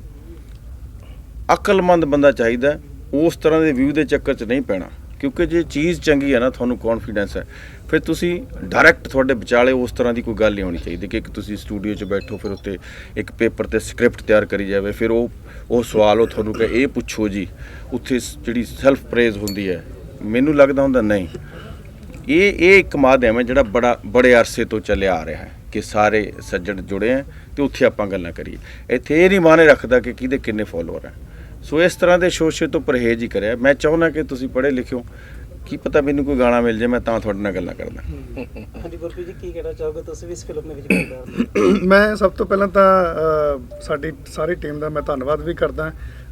ਅਕਲਮੰਦ ਬੰਦਾ ਚਾਹੀਦਾ ਉਸ ਤਰ੍ਹਾਂ ਦੇ ਵਿਊ ਦੇ ਚੱਕਰ 'ਚ ਨਹੀਂ ਪੈਣਾ। ਕਿਉਂਕਿ ਜੇ ਚੀਜ਼ ਚੰਗੀ ਹੈ ਨਾ, ਤੁਹਾਨੂੰ ਕੌਨਫੀਡੈਂਸ ਹੈ ਫਿਰ ਤੁਸੀਂ ਡਾਇਰੈਕਟ ਤੁਹਾਡੇ ਵਿਚਾਲੇ ਉਸ ਤਰ੍ਹਾਂ ਦੀ ਕੋਈ ਗੱਲ ਨਹੀਂ ਹੋਣੀ ਚਾਹੀਦੀ ਕਿ ਇੱਕ ਤੁਸੀਂ ਸਟੂਡੀਓ 'ਚ ਬੈਠੋ, ਫਿਰ ਉੱਤੇ ਇੱਕ ਪੇਪਰ ਤੇ ਸਕ੍ਰਿਪਟ ਤਿਆਰ ਕਰੀ ਜਾਵੇ, ਫਿਰ ਉਹ ਉਹ ਸਵਾਲ ਉਹ ਤੁਹਾਨੂੰ ਕਿ ਇਹ ਪੁੱਛੋ ਜੀ। ਉੱਥੇ ਸ- ਜਿਹੜੀ ਸੈਲਫ ਪ੍ਰੇਜ਼ ਹੁੰਦੀ ਹੈ, ਮੈਨੂੰ ਲੱਗਦਾ ਹੁੰਦਾ ਨਹੀਂ। ਇਹ ਇਹ ਇੱਕ ਮਾਧਿਅਮ ਹੈ ਜਿਹੜਾ ਬੜਾ, ਬੜੇ ਅਰਸੇ ਤੋਂ ਚੱਲਿਆ ਆ ਰਿਹਾ ਹੈ ਕਿ ਸਾਰੇ ਸੱਜਣ ਜੁੜੇ ਹੈ ਤੇ ਉੱਥੇ ਆਪਾਂ ਗੱਲਾਂ ਕਰੀਏ। ਇੱਥੇ ਇਹ ਨਹੀਂ ਮਾਨੇ ਰੱਖਦਾ ਕਿ ਕਿਹਦੇ ਕਿੰਨੇ ਫਾਲੋਅਰ ਹੈ। ਸੋ ਇਸ ਤਰ੍ਹਾਂ ਦੇ ਸ਼ੋਸ਼ੇ ਤੋਂ ਪਰਹੇਜ਼ ਹੀ ਕਰਿਆ। ਮੈਂ ਚਾਹੁੰਦਾ ਕਿ ਤੁਸੀਂ ਪੜ੍ਹੇ ਲਿਖਿਓ ਕੀ ਪਤਾ ਮੈਨੂੰ ਕੋਈ ਗਾਣਾ ਮਿਲ ਜਾਏ ਮੈਂ ਤਾਂ ਤੁਹਾਡੇ ਨਾਲ ਗੱਲਾਂ ਕਰਦਾ। ਹਾਂਜੀ ਗੁਰਪ੍ਰੀਤ ਜੀ ਕੀ ਕਹਿਣਾ ਚਾਹੋਗੇ? ਤੁਸੀਂ ਵੀ ਇਸ ਫਿਲਮ ਦੇ ਵਿੱਚ ਕਿਰਦਾਰ [COUGHS] ਮੈਂ ਸਭ ਤੋਂ ਪਹਿਲਾਂ ਤਾਂ ਸਾਡੀ ਸਾਰੀ ਟੀਮ ਦਾ ਮੈਂ ਧੰਨਵਾਦ ਵੀ ਕਰਦਾ।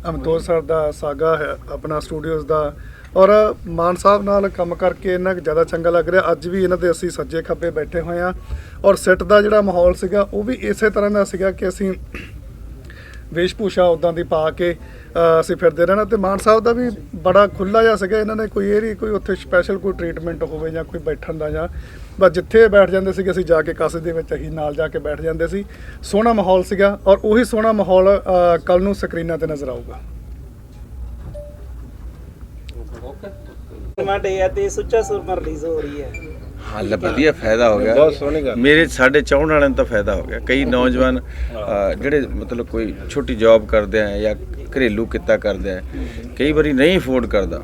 ਅਮਤੋਜ ਸਰ ਦਾ ਸਾਗਾ ਹੈ ਆਪਣਾ ਸਟੂਡੀਓਜ਼ ਦਾ। ਔਰ ਮਾਨ ਸਾਹਿਬ ਨਾਲ ਕੰਮ ਕਰਕੇ ਇੰਨਾ ਜ਼ਿਆਦਾ ਚੰਗਾ ਲੱਗ ਰਿਹਾ। ਅੱਜ ਵੀ ਇਹਨਾਂ ਦੇ ਅਸੀਂ ਸੱਜੇ ਖੱਬੇ ਬੈਠੇ ਹੋਏ ਆ ਔਰ ਸੈੱਟ ਦਾ ਜਿਹੜਾ ਮਾਹੌਲ ਸੀਗਾ ਉਹ ਵੀ ਇਸੇ ਤਰ੍ਹਾਂ ਦਾ ਸੀਗਾ ਕਿ ਅਸੀਂ [COUGHS] ਵੇਸ਼ਭੂਸ਼ਾ ਉਦਾਂ ਦੀ ਪਾ ਕੇ ਅਸੀਂ ਫਿਰਦੇ ਰਹਿਣਾ ਤੇ ਮਾਨ ਸਾਹਿਬ ਦਾ ਵੀ ਬੜਾ ਖੁੱਲਾ ਜਿਹਾ ਸੀਗਾ ਇਹਨਾਂ ਨੇ ਕੋਈ ਇਹ ਨਹੀਂ ਕੋਈ ਉੱਥੇ ਸਪੈਸ਼ਲ ਕੋਈ ਟ੍ਰੀਟਮੈਂਟ ਹੋਵੇ ਜਾਂ ਕੋਈ ਬੈਠਣ ਦਾ ਜਾਂ ਬਸ ਜਿੱਥੇ ਬੈਠ ਜਾਂਦੇ ਸੀਗੇ ਅਸੀਂ ਜਾ ਕੇ ਕਾਸੇ ਦੇ ਵਿੱਚ ਅਸੀਂ ਨਾਲ ਜਾ ਕੇ ਬੈਠ ਜਾਂਦੇ ਸੀ। ਸੋਹਣਾ ਮਾਹੌਲ ਸੀਗਾ ਔਰ ਉਹੀ ਸੋਹਣਾ ਮਾਹੌਲ ਕੱਲ ਨੂੰ ਸਕਰੀਨਾਂ ਤੇ ਨਜ਼ਰ ਆਊਗਾ। ਸਿਨੇਮਾ ਡੇ ਹੈ ਤੇ ਸੁੱਚਾ ਸੁਰਮਾ ਰਿਲੀਜ਼ ਹੋ ਰਹੀ ਹੈ। ਹਾਂ ਲੈ ਵਧੀਆ ਫਾਇਦਾ ਹੋ ਗਿਆ। ਬਹੁਤ ਸੋਹਣੀ ਗੱਲ। ਮੇਰੇ ਸਾਡੇ ਚਾਹਣ ਵਾਲਿਆਂ ਨੂੰ ਤਾਂ ਫਾਇਦਾ ਹੋ ਗਿਆ। ਕਈ ਨੌਜਵਾਨ ਜਿਹੜੇ ਮਤਲਬ ਕੋਈ ਛੋਟੀ ਜੌਬ ਕਰਦੇ ਆ ਜਾਂ ਘਰੇਲੂ ਕਿੱਤਾ ਕਰਦੇ ਆ ਕਈ ਵਾਰੀ ਨਹੀਂ ਅਫੋਰਡ ਕਰਦਾ।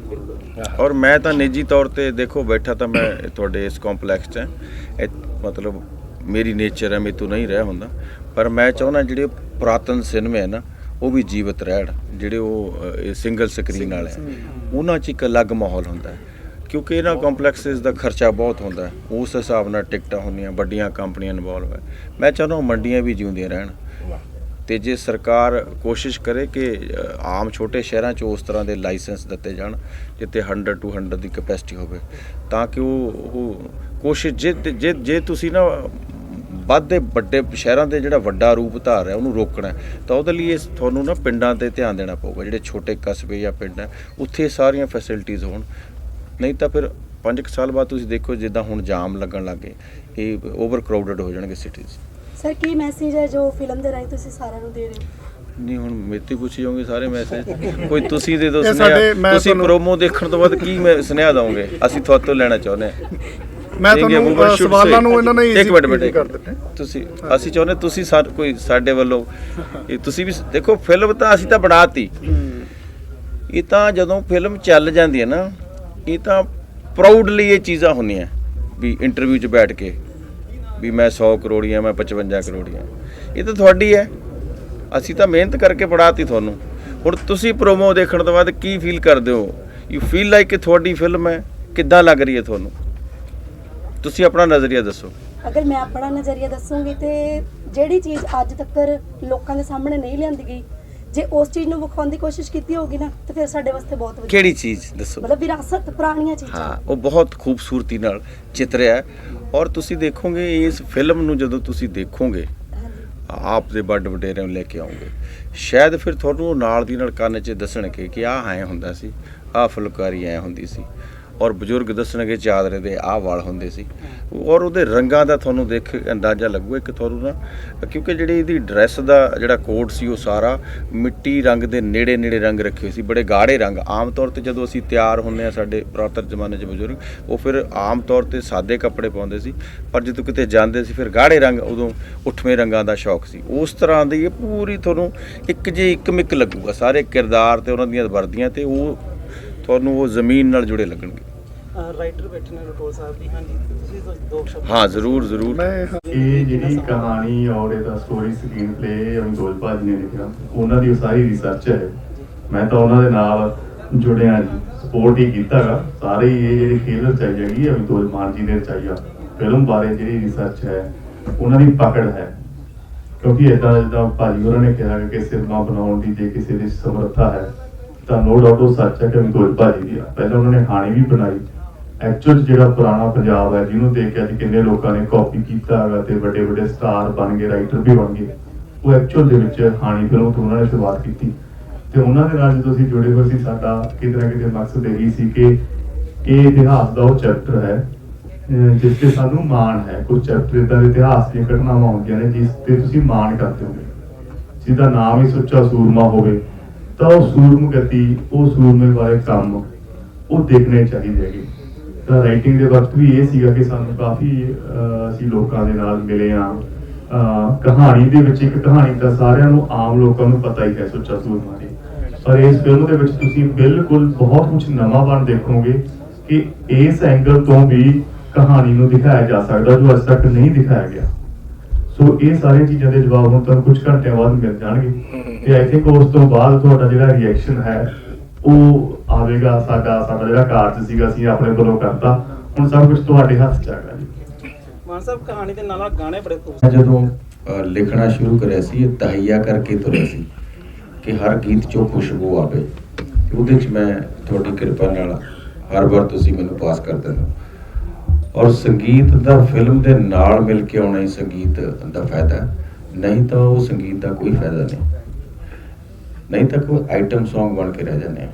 ਔਰ ਮੈਂ ਤਾਂ ਨਿੱਜੀ ਤੌਰ ਤੇ ਦੇਖੋ ਬੈਠਾ ਤਾਂ ਮੈਂ ਤੁਹਾਡੇ ਇਸ ਕੰਪਲੈਕਸ 'ਚ ਹਾਂ। ਇਹ ਮਤਲਬ ਮੇਰੀ ਨੇਚਰ ਹੈ ਮੇਤੋਂ ਨਹੀਂ ਰਹਿ ਹੁੰਦਾ। ਪਰ ਮੈਂ ਚਾਹੁੰਦਾ ਜਿਹੜੇ ਪੁਰਾਤਨ ਸਿਨੇਮੇ ਹੈ ਨਾ, ਉਹ ਵੀ ਜੀਵਤ ਰਹਿਣ। ਜਿਹੜੇ ਉਹ ਇਹ ਸਿੰਗਲ ਸਕਰੀਨ ਵਾਲੇ ਉਹਨਾਂ 'ਚ ਇੱਕ ਅਲੱਗ ਮਾਹੌਲ ਹੁੰਦਾ ਹੈ। ਕਿਉਂਕਿ ਇਹਨਾਂ ਕੰਪਲੈਕਸਿਸ ਦਾ ਖਰਚਾ ਬਹੁਤ ਹੁੰਦਾ ਉਸ ਹਿਸਾਬ ਨਾਲ ਟਿਕਟਾਂ ਹੁੰਦੀਆਂ, ਵੱਡੀਆਂ ਕੰਪਨੀਆਂ ਇਨਵੋਲਵ ਹੈ। ਮੈਂ ਚਾਹੁੰਦਾ ਹਾਂ ਮੰਡੀਆਂ ਵੀ ਜਿਉਂਦੀਆਂ ਰਹਿਣ। ਤੇ ਜੇ ਸਰਕਾਰ ਕੋਸ਼ਿਸ਼ ਕਰੇ ਕਿ ਆਮ ਛੋਟੇ ਸ਼ਹਿਰਾਂ 'ਚ ਉਸ ਤਰ੍ਹਾਂ ਦੇ ਲਾਇਸੈਂਸ ਦਿੱਤੇ ਜਾਣ, ਜਿੱਥੇ 100 ਟੂ 100 ਦੀ ਕਪੈਸਿਟੀ ਹੋਵੇ, ਤਾਂ ਕਿ ਉਹ ਉਹ ਕੋਸ਼ਿਸ਼, ਜੇ ਜੇ ਜੇ ਤੁਸੀਂ ਨਾ ਵੱਧਦੇ ਵੱਡੇ ਸ਼ਹਿਰਾਂ ਦੇ ਜਿਹੜਾ ਵੱਡਾ ਰੂਪ ਧਾਰ ਰਿਹਾ ਉਹਨੂੰ ਰੋਕਣਾ ਤਾਂ ਉਹਦੇ ਲਈ ਇਸ ਤੁਹਾਨੂੰ ਨਾ ਪਿੰਡਾਂ ਤੇ ਧਿਆਨ ਦੇਣਾ ਪਊਗਾ, ਜਿਹੜੇ ਛੋਟੇ ਕਸਬੇ ਜਾਂ ਪਿੰਡ ਹੈ, ਉੱਥੇ ਸਾਰੀਆਂ ਫੈਸਿਲਿਟੀਆਂ ਹੋਣ। ਨਹੀਂ ਤਾਂ ਫਿਰ 5 ਸਾਲ ਬਾਅਦ ਤੁਸੀਂ ਦੇਖੋ ਜਿੱਦਾਂ ਹੁਣ ਜਾਮ ਲੱਗਣ ਲੱਗੇ ਇਹ ਓਵਰ ਕਰਾਊਡਡ ਹੋ ਜਾਣਗੇ ਸਿਟੀਜ਼ ਸਰ ਕੀ ਮੈਸੇਜ ਹੈ ਜੋ ਫਿਲਮ ਦੇ ਰਾਹੀਂ ਤੁਸੀਂ ਸਾਰਿਆਂ ਨੂੰ ਦੇ ਰਹੇ ਹੋ? ਨਹੀਂ ਹੁਣ ਮੇਤੇ ਪੁੱਛੀ ਜਾਓਗੇ ਸਾਰੇ [LAUGHS] ਮੈਸੇਜ ਕੋਈ ਤੁਸੀਂ ਦੇ ਇਹ ਸੁਨੇਹਾ। ਸਾਡੇ- ਮੈਂ ਤੁਸੀਂ ਤੁਹਾਨੂੰ- ਪ੍ਰੋਮੋ ਦੇਖਣ ਤੋਂ ਬਾਅਦ ਕੀ ਮੈਂ ਸੁਨੇਹਾ ਦਵਾਂਗੇ ਅਸੀਂ ਤੁਹਾਡੇ ਤੋਂ ਲੈਣਾ ਚਾਹੁੰਦੇ ਹਾਂ। ਮੈਂ ਤੁਹਾਨੂੰ ਸਵਾਲਾਂ ਨੂੰ ਇਹਨਾਂ ਨੇ ਇੱਕ ਮਿੰਟ। ਦਿੱਤੇ। ਤੁਸੀਂ ਅਸੀਂ ਚਾਹੁੰਦੇ ਤੁਸੀਂ ਕੋਈ ਸਾਡੇ ਵੱਲੋਂ [LAUGHS] ਇਹ ਤੁਸੀਂ ਵੀ ਦੇਖੋ ਫਿਲਮ ਤਾਂ ਅਸੀਂ ਤਾਂ ਬਣਾਤੀ। ਇਹ ਤਾਂ ਜਦੋਂ ਫਿਲਮ ਚੱਲ ਜਾਂਦੀ ਹੈ ਨਾ ਇਹ ਤਾਂ ਪ੍ਰਾਊਡਲੀ ਇਹ ਚੀਜ਼ਾਂ ਹੁੰਦੀਆਂ ਵੀ ਇੰਟਰਵਿਊ 'ਚ ਬੈਠ ਕੇ। ਵੀ ਮੈਂ 100 ਕਰੋੜੀ ਆ ਮੈਂ 55 ਕਰੋੜੀ ਆ ਇਹ ਤਾਂ ਤੁਹਾਡੀ ਹੈ। ਅਸੀਂ ਤਾਂ ਮਿਹਨਤ ਕਰਕੇ ਪੜਾਤੀ ਤੁਹਾਨੂੰ। ਹੁਣ ਤੁਸੀਂ ਪ੍ਰੋਮੋ ਦੇਖਣ ਤੋਂ ਬਾਅਦ ਕੀ ਫੀਲ ਕਰਦੇ ਹੋ? ਯੂ ਫੀਲ ਲਾਈਕ ਕਿ ਤੁਹਾਡੀ ਫਿਲਮ ਹੈ, ਕਿੱਦਾਂ ਲੱਗ ਰਹੀ ਹੈ ਤੁਹਾਨੂੰ? ਤੁਸੀਂ ਆਪਣਾ ਨਜ਼ਰੀਆ ਦੱਸੋ। ਅਗਰ ਮੈਂ ਆਪਣਾ ਨਜ਼ਰੀਆ ਦੱਸੂਗੀ ਤੇ ਜਿਹੜੀ ਚੀਜ਼ ਅੱਜ ਤੱਕ ਲੋਕਾਂ ਦੇ ਸਾਹਮਣੇ ਨਹੀਂ ਲਿਆਂਦੀ ਗਈ ਜੇ ਉਸ ਚੀਜ਼ ਨੂੰ ਵਿਖਾਉਣ ਦੀ ਕੋਸ਼ਿਸ਼ ਕੀਤੀ ਹੋਗੀ ਨਾ ਤਾਂ ਫਿਰ ਸਾਡੇ ਵਾਸਤੇ ਬਹੁਤ ਵਧੀਆ। ਕਿਹੜੀ ਚੀਜ਼? ਦੱਸੋ। ਮਤਲਬ ਵਿਰਾਸਤ ਪੁਰਾਣੀਆਂ ਚੀਜ਼ਾਂ। ਹਾਂ ਉਹ ਬਹੁਤ ਖੂਬਸੂਰਤੀ ਨਾਲ ਚਿਤਰਿਆ ਔਰ ਤੁਸੀਂ ਦੇਖੋਗੇ ਇਸ ਫਿਲਮ ਨੂੰ ਜਦੋਂ ਤੁਸੀਂ ਦੇਖੋਗੇ ਆਪ ਦੇ ਵੱਡ ਵਡੇਰਿਆਂ ਨੂੰ ਲੈ ਕੇ ਆਉਂਗੇ ਸ਼ਾਇਦ ਫਿਰ ਤੁਹਾਨੂੰ ਨਾਲ ਦੀ ਨਾਲ ਕੰਨ 'ਚ ਦੱਸਣਗੇ ਕਿ ਆਹ ਐ ਹੁੰਦਾ ਸੀ ਆਹ ਫੁਲਕਾਰੀ ਐ ਹੁੰਦੀ ਸੀ। ਔਰ ਬਜ਼ੁਰਗ ਦੱਸਣਗੇ ਚਾਦਰੇ ਦੇ ਆਹ ਵਾਲ ਹੁੰਦੇ ਸੀ। ਔਰ ਉਹਦੇ ਰੰਗਾਂ ਦਾ ਤੁਹਾਨੂੰ ਦੇਖ ਕੇ ਅੰਦਾਜ਼ਾ ਲੱਗੂਗਾ ਇੱਕ ਤੁਹਾਨੂੰ ਨਾ, ਕਿਉਂਕਿ ਜਿਹੜੀ ਇਹਦੀ ਡਰੈਸ ਦਾ ਜਿਹੜਾ ਕੋਡ ਸੀ ਉਹ ਸਾਰਾ ਮਿੱਟੀ ਰੰਗ ਦੇ ਨੇੜੇ ਨੇੜੇ ਰੰਗ ਰੱਖੇ ਹੋਏ ਸੀ, ਬੜੇ ਗਾੜੇ ਰੰਗ। ਆਮ ਤੌਰ ਤੇ ਜਦੋਂ ਅਸੀਂ ਤਿਆਰ ਹੁੰਦੇ ਆ ਸਾਡੇ ਪੁਰਾਤਨ ਜ਼ਮਾਨੇ 'ਚ ਬਜ਼ੁਰਗ, ਉਹ ਫਿਰ ਆਮ ਤੌਰ ਤੇ ਸਾਦੇ ਕੱਪੜੇ ਪਾਉਂਦੇ ਸੀ, ਪਰ ਜਦੋਂ ਕਿਤੇ ਜਾਂਦੇ ਸੀ ਫਿਰ ਗਾੜੇ ਰੰਗ ਉਦੋਂ ਉੱਠਵੇਂ ਰੰਗਾਂ ਦਾ ਸ਼ੌਕ ਸੀ। ਉਸ ਤਰ੍ਹਾਂ ਦੀ ਇਹ ਪੂਰੀ ਤੁਹਾਨੂੰ ਇੱਕ ਜੇ ਇੱਕ ਮਿੱਕ ਲੱਗੂਗਾ, ਸਾਰੇ ਕਿਰਦਾਰ ਤੇ ਉਹਨਾਂ ਦੀਆਂ ਵਰਦੀਆਂ ਤੇ ਉਹ ਤੁਹਾਨੂੰ ਉਹ ਜ਼ਮੀਨ ਨਾਲ ਜੁੜੇ ਲੱਗਣਗੇ। ਰਾਈਟਰ ਬੈਠੇ ਨੇ ਰਟੋਲ ਸਾਹਿਬ ਜੀ। ਹਾਂਜੀ ਤੁਸੀਂ ਦੋ- ਸ਼ਬਦ ਹਾਂ ਜ਼ਰੂਰ ਜ਼ਰੂਰ। ਇਹ ਜਿਹੜੀ ਕਹਾਣੀ ਔਰ ਇਹਦਾ ਸਟੋਰੀ ਸਕਰੀਨ ਪਲੇ ਅਮਿਤੋਜ ਭਾਜੀ ਨੇ ਲਿਖਿਆ ਉਹਨਾਂ ਦੀ ਉਹ ਸਾਰੀ ਰਿਸਰਚ ਹੈ। ਮੈਂ ਤਾਂ ਉਹਨਾਂ ਦੇ ਨਾਲ ਜੁੜਿਆ ਜੀ ਸਪੋਰਟ ਹੀ ਕੀਤਾਗਾ ਸਾਰੇ ਹੀ ਇਹ ਜਿਹੜੀ ਖੇਲ ਰਚਾਈ ਹੈਗੀ ਅਮਿਤੋਜ ਮਾਨ ਜੀ ਨੇ ਰਚਾਈ ਆ। ਫਿਲਮ ਬਾਰੇ ਜਿਹੜੀ ਰਿਸਰਚ ਹੈ ਉਹਨਾਂ ਦੀ ਪਕੜ ਹੈ। ਕਿਉਂਕਿ ਇਦਾਂ ਜਿੱਦਾਂ ਭਾਜੀ ਹੋਰਾਂ ਨੇ ਕਿਹਾ ਕਿ ਸਿਨੇਮਾ ਬਣਾਉਣ ਦੀ ਜੇ ਕਿਸੇ ਦੀ ਸਮਰੱਥਾ ਹੈ ਤਾਂ ਨੋ ਡਾਊਟ ਉਹ ਸੱਚ ਹੈ ਕਿ ਅਮਿਤੋਜ ਭਾਜੀ ਦੀ ਆ। ਪਹਿਲਾਂ ਉਹਨਾਂ ਨੇ ਹਾਣੀ ਵੀ ਬਣਾਈ ਐਕਚੁਅਲ ਜਿਹੜਾ ਪੁਰਾਣਾ ਪੰਜਾਬ ਹੈ, ਜਿਹਨੂੰ ਦੇਖ ਕੇ ਅੱਜ ਕਿੰਨੇ ਲੋਕਾਂ ਨੇ ਕਾਪੀ ਕੀਤਾ ਹੈਗਾ ਤੇ ਵੱਡੇ ਵੱਡੇ ਸਟਾਰ ਬਣ ਗਏ ਰਾਈਟਰ ਵੀ ਬਣ ਗਏ, ਉਹ ਐਕਚੁਅਲ ਦੇ ਵਿੱਚ ਹਾਣੀ ਫਿਲਮ ਤੋਂ ਉਹਨਾਂ ਨੇ ਸ਼ੁਰੂਆਤ ਕੀਤੀ। ਤੇ ਉਹਨਾਂ ਦੇ ਨਾਲ ਜਦੋਂ ਅਸੀਂ ਜੁੜੇ ਹੋਏ ਸੀ, ਸਾਡਾ ਕਿਤੇ ਨਾ ਕਿਤੇ ਮਕਸਦ ਇਹੀ ਸੀ ਕਿ ਇਹ ਇਤਿਹਾਸ ਦਾ ਉਹ ਚੈਪਟਰ ਹੈ ਜਿਸ ਤੇ ਸਾਨੂੰ ਮਾਣ ਹੈ। ਕੁਝ ਚੈਪਟਰ ਇਦਾਂ ਇਤਿਹਾਸ ਦੀਆਂ ਘਟਨਾਵਾਂ ਹੁੰਦੀਆਂ ਨੇ, ਜਿਸ ਤੇ ਤੁਸੀਂ ਮਾਣ ਕਰਦੇ ਹੋ ਜਿਹਦਾ ਨਾਮ ਹੀ ਸੁੱਚਾ ਸੂਰਮਾ ਹੋਵੇ, ਤਾਂ ਉਹ ਸੂਰਮਗਤੀ, ਉਹ ਸੂਰਮੇ ਵਾਲੇ ਕੰਮ, ਉਹ ਦੇਖਣੇ ਚਾਹੀਦੇ ਹੈਗੇ। ਤਾਂ ਰਾਈਟਿੰਗ ਦੇ ਵਕਤ ਵੀ ਇਹ ਸੀਗਾ ਕਿ ਸਾਨੂੰ ਕਾਫੀ ਅਸੀਂ ਲੋਕਾਂ ਦੇ ਨਾਲ ਮਿਲੇ ਆ ਕਹਾਣੀ ਦੇ ਵਿੱਚ ਇੱਕ ਕਹਾਣੀ ਤਾਂ ਸਾਰਿਆਂ ਨੂੰ ਆਮ ਲੋਕਾਂ ਨੂੰ ਪਤਾ ਹੀ ਹੈ ਸੁੱਚਾ ਸੂਰਮਾ ਦੀ। ਪਰ ਇਸ ਫਿਲਮ ਦੇ ਵਿੱਚ ਤੁਸੀਂ ਬਿਲਕੁਲ ਬਹੁਤ ਕੁਝ ਨਵਾਂ ਬਣ ਦੇਖੋਗੇ ਕਿ ਇਸ ਐਂਗਲ ਤੋਂ ਵੀ ਕਹਾਣੀ ਨੂੰ ਦਿਖਾਇਆ ਜਾ ਸਕਦਾ, ਜੋ ਅੱਜ ਤੱਕ ਨਹੀਂ ਦਿਖਾਇਆ ਗਿਆ। ਸੋ ਇਹ ਸਾਰੀਆਂ ਚੀਜ਼ਾਂ ਦੇ ਜਵਾਬ ਹੁਣ ਤੁਹਾਨੂੰ ਕੁਝ ਘੰਟਿਆਂ ਬਾਅਦ ਮਿਲ ਜਾਣਗੇ। ਤੇ ਆਈ ਥਿੰਕ ਉਸ ਤੋਂ ਬਾਅਦ ਤੁਹਾਡਾ ਜਿਹੜਾ ਰਿਐਕਸ਼ਨ ਹੈ ਉਹ ਆਵੇਗਾ ਸਾਡਾ ਸਾਡਾ ਜਿਹੜਾ ਕਾਰਜ ਸੀਗਾ ਅਸੀਂ ਆਪਣੇ ਵੱਲੋਂ ਕਰਤਾ। ਹੁਣ ਸਭ ਕੁਝ ਤੁਹਾਡੇ ਹੱਥ 'ਚ ਹੈਗਾ ਜੀ। ਮਾਨ ਸਾਹਿਬ ਕਹਾਣੀ ਦੇ ਨਾਲ ਗਾਣੇ ਬੜੇ ਖੂਬ ਜਦੋਂ ਲਿਖਣਾ ਸ਼ੁਰੂ ਕਰਿਆ ਸੀ ਇਹ ਤਹਈਆ ਕਰਕੇ ਤੁਰਿਆ ਸੀ ਕਿ ਹਰ ਗੀਤ ਚੋਂ ਖੁਸ਼ਬੂ ਆਵੇ। ਉਹਦੇ 'ਚ ਮੈਂ ਤੁਹਾਡੀ ਕਿਰਪਾ ਨਾਲ ਹਰ ਵਾਰ ਤੁਸੀਂ ਮੈਨੂੰ ਪਾਸ ਕਰ ਦਿੰਦੇ ਹੋ ਔਰ ਸੰਗੀਤ ਦਾ ਫਿਲਮ ਦੇ ਨਾਲ ਮਿਲ ਕੇ ਆਉਣਾ ਹੀ ਸੰਗੀਤ ਦਾ ਫਾਇਦਾ। ਨਹੀਂ ਤਾਂ ਉਹ ਸੰਗੀਤ ਦਾ ਕੋਈ ਫਾਇਦਾ ਨਹੀਂ। ਨਹੀਂ ਤਾਂ ਕੋਈ ਆਈਟਮ Song ਬਣ ਕੇ ਰਹਿ ਜਾਂਦੇ ਆ।